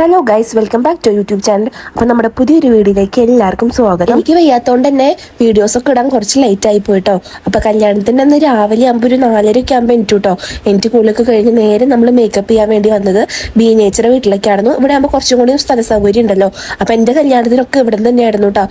Hello guys welcome back to YouTube channel അപ്പോൾ നമ്മുടെ പുതിയൊരു വീഡിയോയിലേക്ക് എല്ലാവർക്കും സ്വാഗതം. എനിക്ക് വയ്യാത്തതുകൊണ്ട് തന്നെ വീഡിയോസ് ഒക്കെ ഇടാൻ കുറച്ച് ലേറ്റ് ആയി പോയിട്ടോ അപ്പോൾ കല്യാണത്തിന്റെ അന്ന് രാവിലെ ആകുമ്പോൾ ഒരു നാലരയ്ക്ക് ആകുമ്പോൾ എനിക്ക് കേട്ടോ എനിക്ക് കൂടുതലൊക്കെ കഴിഞ്ഞ് നേരെ നമ്മൾ മേക്കപ്പ് ചെയ്യാൻ വേണ്ടി വന്നത് ബി നേച്ചറെ വീട്ടിലേക്കായിരുന്നു. ഇവിടെ ആകുമ്പോൾ കുറച്ചും കൂടി സ്ഥല സൗകര്യം ഉണ്ടല്ലോ. അപ്പോൾ എന്റെ കല്യാണത്തിനൊക്കെ ഇവിടെ തന്നെയായിരുന്നു കേട്ടോ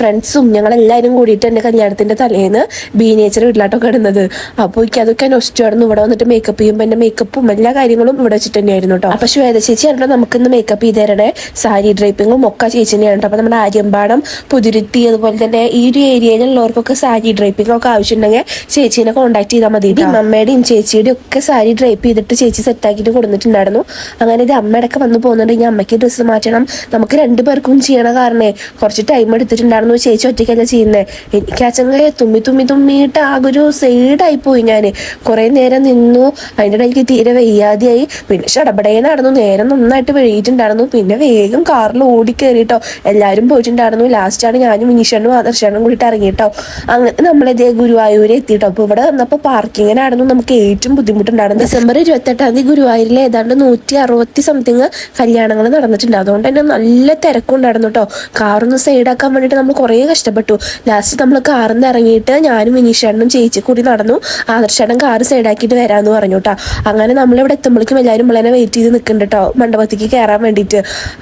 ഫ്രണ്ട്സും ഞങ്ങളെല്ലാവരും കൂടിയിട്ട് എന്റെ കല്യാണത്തിന്റെ തലേന്ന് ബി നേച്ചറെ വീട്ടിലാട്ടോ കിടന്നത്. അപ്പോൾ എനിക്ക് അതൊക്കെ നൊസ്റ്റായിരുന്നു ഇവിടെ വന്നിട്ട് മേക്കപ്പ് ചെയ്യുമ്പോൾ എന്റെ മേക്കപ്പും എല്ലാ കാര്യങ്ങളും ഇവിടെ വെച്ചിട്ട് തന്നെയായിരുന്നു കേട്ടോ അപ്പോൾ ശ്വേത ചേച്ചി ആണല്ലോ നമുക്കിന്ന് മേക്കപ്പ് ചെയ്ത് തരണേ സാരി ഡ്രൈപ്പിങ്ങും ഒക്കെ ചേച്ചി തന്നെയാണ് കേട്ടോ അപ്പോൾ നമ്മുടെ ആര്യമ്പാടം പുതിരുത്തി അതുപോലെ തന്നെ ഈ ഒരു ഏരിയയിലുള്ളവർക്കൊക്കെ സാരി ഡ്രൈപ്പിംഗ് ഒക്കെ ആവശ്യമുണ്ടെങ്കിൽ ചേച്ചീനെ കോൺടാക്ട് ചെയ്താൽ മതി അമ്മയുടെയും ചേച്ചിയുടെയും ഒക്കെ സാരി ഡ്രൈപ്പ് ചെയ്തിട്ട് ചേച്ചി സെറ്റാക്കിയിട്ട് കൊടുത്തിട്ടുണ്ടായിരുന്നു അങ്ങനെ ഇത് അമ്മയുടെ വന്ന് പോകുന്നുണ്ട്. ഇനി അമ്മയ്ക്ക് ഡ്രസ്സ് മാറ്റണം. നമുക്ക് രണ്ടുപേർക്കും ചെയ്യണ കാരണേ കുറച്ച് ടൈം എടുത്തിട്ടുണ്ടായിരുന്നു ചേച്ചി ഒറ്റയ്ക്കല്ല ചെയ്യുന്നത് എനിക്ക് എനിക്കാച്ചങ്ങ തുമ്മി തുമ്മി തുമ്മിയിട്ട് ആകെ ഒരു സൈഡായി പോയി ഞാൻ കുറേ നേരം നിന്നു. അതിന്റെ ഇടയ്ക്ക് തീരെ വയ്യാതെയായി. പിന്നെ ഷടപടേ നടന്നു. നേരം നന്നായിട്ട് വൈകിട്ടുണ്ടായിരുന്നു പിന്നെ വേഗം കാറിൽ ഓടി കയറിയിട്ടോ എല്ലാവരും പോയിട്ടുണ്ടായിരുന്നു. ലാസ്റ്റാണ് ഞാനും വിനീഷനും ആദർശനും കൂടിയിട്ട് ഇറങ്ങിയിട്ടോ അങ്ങനെ നമ്മളിതേ ഗുരുവായൂർ എത്തിയിട്ടോ അപ്പോൾ ഇവിടെ വന്നപ്പോൾ പാർക്കിങ്ങിനായിരുന്നു നമുക്ക് ഏറ്റവും ബുദ്ധിമുട്ടുണ്ടായിരുന്നു ഡിസംബർ ഇരുപത്തെട്ടാം തീയതി ഗുരുവായൂരിൽ ഏതാണ്ട് നൂറ്റി അറുപത്തി സംതിങ് കല്യാണങ്ങൾ നടന്നിട്ടുണ്ട്. അതുകൊണ്ട് തന്നെ നല്ല തിരക്കുണ്ടായിരുന്നു കേട്ടോ കാറൊന്ന് സൈഡാക്കാൻ വേണ്ടിയിട്ട് നമ്മൾ കുറേ കഷ്ടപ്പെട്ടു. ലാസ്റ്റ് നമ്മൾ കാറിൽ നിന്ന് ഇറങ്ങിയിട്ട് ഞാനും വിനീഷേട്ടനും ചേച്ചി കൂടി നടന്നു. ആദർശേട്ടൻ കാറ് സൈഡാക്കിയിട്ട് വരാമെന്ന് പറഞ്ഞു കേട്ടോ അങ്ങനെ നമ്മളിവിടെ എത്തുമ്പോഴേക്കും എല്ലാവരും നമ്മളെ വെയിറ്റ് ചെയ്ത് നിൽക്കുന്നുണ്ട് കേട്ടോ മണ്ഡപത്തിക്ക് കയറാൻ വേണ്ടിയിട്ട്.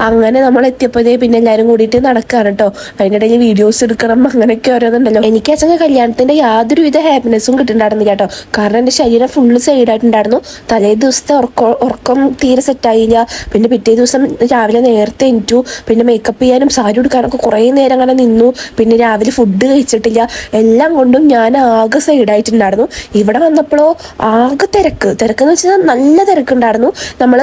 അങ്ങനെ നമ്മൾ എത്തിയപ്പോഴേ പിന്നെ എല്ലാവരും കൂടിയിട്ട് നടക്കാണ് കേട്ടോ അതിന്റെ ഇടയിൽ വീഡിയോസ് എടുക്കണം അങ്ങനെയൊക്കെ ഓരോന്നുണ്ടല്ലോ. എനിക്ക് അച്ഛൻ കല്യാണത്തിന്റെ യാതൊരുവിധ ഹാപ്പിനെസ്സും കിട്ടുന്നുണ്ടായിരുന്നില്ല കേട്ടോ കാരണം എന്റെ ശരീരം ഫുള്ള് സൈഡായിട്ടുണ്ടായിരുന്നു തലേ ദിവസത്തെ ഉറക്കം ഉറക്കം തീരെ സെറ്റായില്ല പിന്നെ പിറ്റേ ദിവസം രാവിലെ നേരത്തെ എണീറ്റു. പിന്നെ മേക്കപ്പ് ചെയ്യാനും സാരി ഉടുക്കാനൊക്കെ കുറേ നേരം അങ്ങനെ നിന്നു. പിന്നെ രാവിലെ ഫുഡ് കഴിച്ചിട്ടില്ല. എല്ലാം കൊണ്ടും ഞാൻ ആകെ സൈഡായിട്ടുണ്ടായിരുന്നു ഇവിടെ വന്നപ്പോഴോ ആകെ തിരക്ക്. തിരക്കെന്ന് വെച്ചാൽ നല്ല തിരക്കുണ്ടായിരുന്നു. നമ്മൾ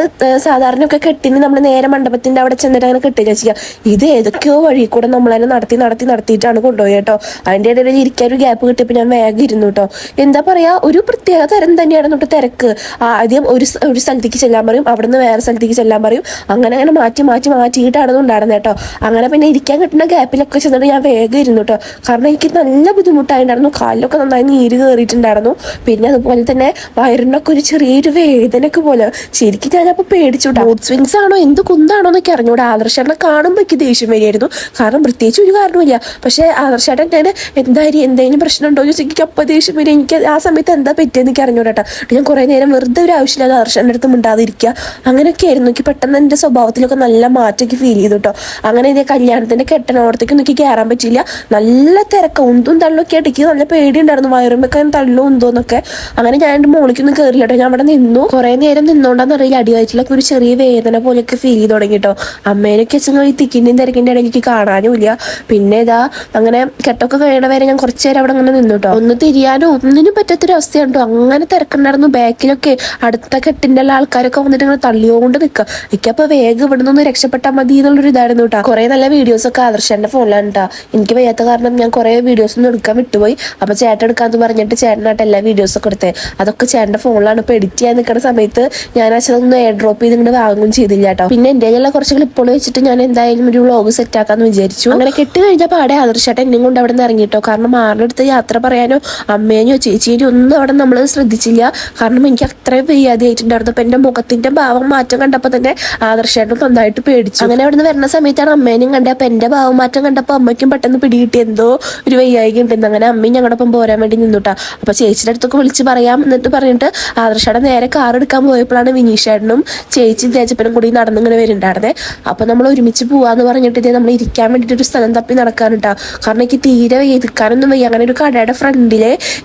സാധാരണയൊക്കെ കെട്ടിന് നമ്മൾ നേരെ മണ്ഡപത്തിന്റെ അവിടെ ചെന്നിട്ട് അങ്ങനെ കിട്ടുക ചെയ്യാം ഇത് ഏതൊക്കെയോ വഴി കൂടെ നമ്മൾ തന്നെ നടത്തി നടത്തി നടത്തിയിട്ടാണ് കൊണ്ടുപോയി കേട്ടോ. അതിന്റെ ഇടയിൽ ഇരിക്കാൻ ഒരു ഗ്യാപ്പ് കിട്ടിയപ്പോൾ ഞാൻ വേഗം ഇരുന്നു കേട്ടോ. എന്താ പറയാ ഒരു പ്രത്യേക തരം തന്നെയാണ് തൊട്ട് തിരക്ക്. ആദ്യം ഒരു ഒരു സ്ഥലത്തേക്ക് ചെല്ലാൻ പറയും അവിടെ നിന്ന് വേറെ സ്ഥലത്തേക്ക് ചെല്ലാൻ പറയും. അങ്ങനെ അങ്ങനെ മാറ്റി മാറ്റി മാറ്റിയിട്ടാണ് ഉണ്ടായിരുന്നത് കേട്ടോ. അങ്ങനെ പിന്നെ ഇരിക്കാൻ കിട്ടുന്ന ഗ്യാപ്പിലൊക്കെ ചെന്നിട്ട് ഞാൻ വേഗം ഇരുന്നു കേട്ടോ. കാരണം എനിക്ക് നല്ല ബുദ്ധിമുട്ടായിട്ടുണ്ടായിരുന്നു. കാലിലൊക്കെ നന്നായി നീര് കയറിയിട്ടുണ്ടായിരുന്നു പിന്നെ അതുപോലെ തന്നെ വയറിനൊക്കെ ഒരു ചെറിയൊരു വേദനയൊക്കെ പോലെ. ശരിക്കും ഞാനപ്പോൾ പേടിച്ചു സ്വിങ്സ് ആണോ എന്ത് കുന്താണോ എന്നൊക്കെ അറിഞ്ഞൂടെ ആദർശേട്ടനെ കാണുമ്പോൾ എനിക്ക് ദേഷ്യം വരികയായിരുന്നു. കാരണം പ്രത്യേകിച്ച് ഒരു കാരണമില്ല പക്ഷേ ആദർശേട്ടൻ ഞാൻ എന്തായാലും എന്തെങ്കിലും പ്രശ്നം ഉണ്ടോ എന്ന് ചോദിച്ചാൽ അപ്പോൾ ദേഷ്യം വരും. എനിക്ക് ആ സമയത്ത് എന്താ പറ്റിയെന്ന് എനിക്ക് അറിഞ്ഞൂടാ കേട്ടോ ഞാൻ കുറേ നേരം വെറുതെ ഒരു ആവശ്യമില്ലാതെ ആദർശേട്ടന്റെ അടുത്ത് മിണ്ടാതിരിക്കുക. അങ്ങനെയൊക്കെ ആയിരുന്നു. എനിക്ക് പെട്ടെന്ന് എന്റെ സ്വഭാവത്തിലൊക്കെ നല്ല മാറ്റമൊക്കെ ഫീൽ ചെയ്തു കേട്ടോ അങ്ങനെ ഇതേ കല്യാണത്തിന്റെ കെട്ടണോടത്തേക്ക് എനിക്ക് കയറാൻ പറ്റില്ല നല്ല തിരക്ക് ഉന്തും തള്ളൊക്കെ ആയിട്ട് നല്ല പേടിയുണ്ടായിരുന്നു. വയറുമ്പൊക്കെ തള്ളു ഉന്തോന്നൊക്കെ. അങ്ങനെ ഞാൻ എന്റെ മോളിക്കൊന്നും കയറില്ല കേട്ടോ ഞാൻ അവിടെ നിന്നു. കുറേ നേരം നിന്നോണ്ടാന്ന് അറിയില്ല. അടിവയറ്റിലൊക്കെ ഒരു ചെറിയ വേദന പോലെയൊക്കെ ഫീൽ ചെയ്ത് തുടങ്ങി കേട്ടോ അമ്മേനൊക്കെ വെച്ചാൽ ഈ തിക്കിന്റെയും തിരക്കിന്റെ ഇടയിൽ എനിക്ക് കാണാനുമില്ല പിന്നെ ഇതാ അങ്ങനെ കെട്ടൊക്കെ കഴിയണ വരെ ഞാൻ കുറച്ച് നേരം അവിടെ അങ്ങനെ നിന്നു കേട്ടോ ഒന്ന് തിരിയാനോ ഒന്നിനും പറ്റാത്തൊരു അവസ്ഥയാണ് കേട്ടോ അങ്ങനെ തിരക്കുണ്ടായിരുന്നു. ബാക്കിലൊക്കെ അടുത്ത കെട്ടിന്റെ ഉള്ള ആൾക്കാരൊക്കെ വന്നിട്ട് ഇങ്ങനെ തള്ളിയോണ്ട് നിൽക്കുക എനിക്കപ്പോൾ വേഗം ഇവിടെ നിന്ന് രക്ഷപ്പെട്ടാൽ മതി എന്നുള്ളൊരു ഇതായിരുന്നു കേട്ടോ കുറേ നല്ല വീഡിയോസൊക്കെ ഒക്കെ ആദർശന്റെ ഫോണിലാണ് കേട്ടോ എനിക്ക് വയ്യാത്ത കാരണം ഞാൻ കുറേ വീഡിയോസ് ഒന്നും എടുക്കാൻ വിട്ടുപോയി. അപ്പോൾ ചേട്ടൻ എടുക്കാമെന്ന് പറഞ്ഞിട്ട് ചേട്ടനായിട്ട് എല്ലാ വീഡിയോസൊക്കെ എടുത്തത് എടുത്തേ. അതൊക്കെ ചേട്ടന്റെ ഫോണിലാണ് ഇപ്പോൾ എഡിറ്റ് ചെയ്യാൻ നിൽക്കുന്ന സമയത്ത് ഞാൻ അച്ഛനൊന്ന് എയർ ഡ്രോപ്പ് ചെയ്ത് ഇങ്ങോട്ട് വാങ്ങുകയും ചെയ്തില്ല കേട്ടോ പിന്നെ എന്റെ കയ്യിലുള്ള കുറച്ച് ക്ലിപ്പുകൾ വെച്ചിട്ട് ഞാൻ എന്തായാലും ഒരു വ്ളോഗ് സെറ്റ് ആക്കാന്ന് വിചാരിച്ചു. അങ്ങനെ കെട്ടി കഴിഞ്ഞപ്പോൾ അവിടെ ആദർശേട്ടൻ എന്നെയും കൊണ്ട് അവിടെ നിന്ന് ഇറങ്ങിട്ടോ. കാരണം ആരുടെ അടുത്ത് യാത്ര പറയാനോ അമ്മേനെയോ ചേച്ചീനെയോ ഒന്നും അവിടെ നമ്മൾ ശ്രദ്ധിച്ചില്ല. കാരണം എനിക്ക് അത്രയും വയ്യാതെയായിട്ടുണ്ടായിരുന്നു. അപ്പൊ എന്റെ മുഖത്തിന്റെ ഭാവം മാറ്റം കണ്ടപ്പോൾ തന്നെ ആദർശേട്ടൻ നന്നായിട്ട് പേടിച്ചു. അങ്ങനെ അവിടെ നിന്ന് വരുന്ന സമയത്താണ് അമ്മേനെയും കണ്ടത്. അപ്പൊ എന്റെ ഭാവം മാറ്റം കണ്ടപ്പോൾ അമ്മയ്ക്കും പെട്ടെന്ന് പിടികിട്ടി. എന്തോ ഒരു വയ്യായിക ഉണ്ടെന്ന് അങ്ങനെ അമ്മയും ഞങ്ങളുടെ ഒപ്പം പോരാൻ വേണ്ടി നിന്നുട്ടാ. അപ്പൊ ചേച്ചിയുടെ അടുത്തൊക്കെ വിളിച്ച് പറയാം എന്നിട്ട് പറഞ്ഞിട്ട് ആദർശേട്ടൻ നേരെ കാർ എടുക്കാൻ പോയപ്പോഴാണ് വിനീഷേട്ടനും ചേച്ചി തേജപ്പനും കൂടി നടന്നിങ്ങനെ വരുന്നുണ്ടായിരുന്നേ. അപ്പൊ നമ്മൾ ഒരുമിച്ച് പോവാന്ന് പറഞ്ഞിട്ട് ഇതേ നമ്മൾ ഇരിക്കാൻ വേണ്ടിട്ട് ഒരു സ്ഥലം തപ്പി നടക്കാനുണ്ടാ കാരണം എനിക്ക് തീരെ വയ്യ ഇരിക്കാനൊന്നും വയ്യ. അങ്ങനെ ഒരു കടയുടെ ഫ്രണ്ടിൽ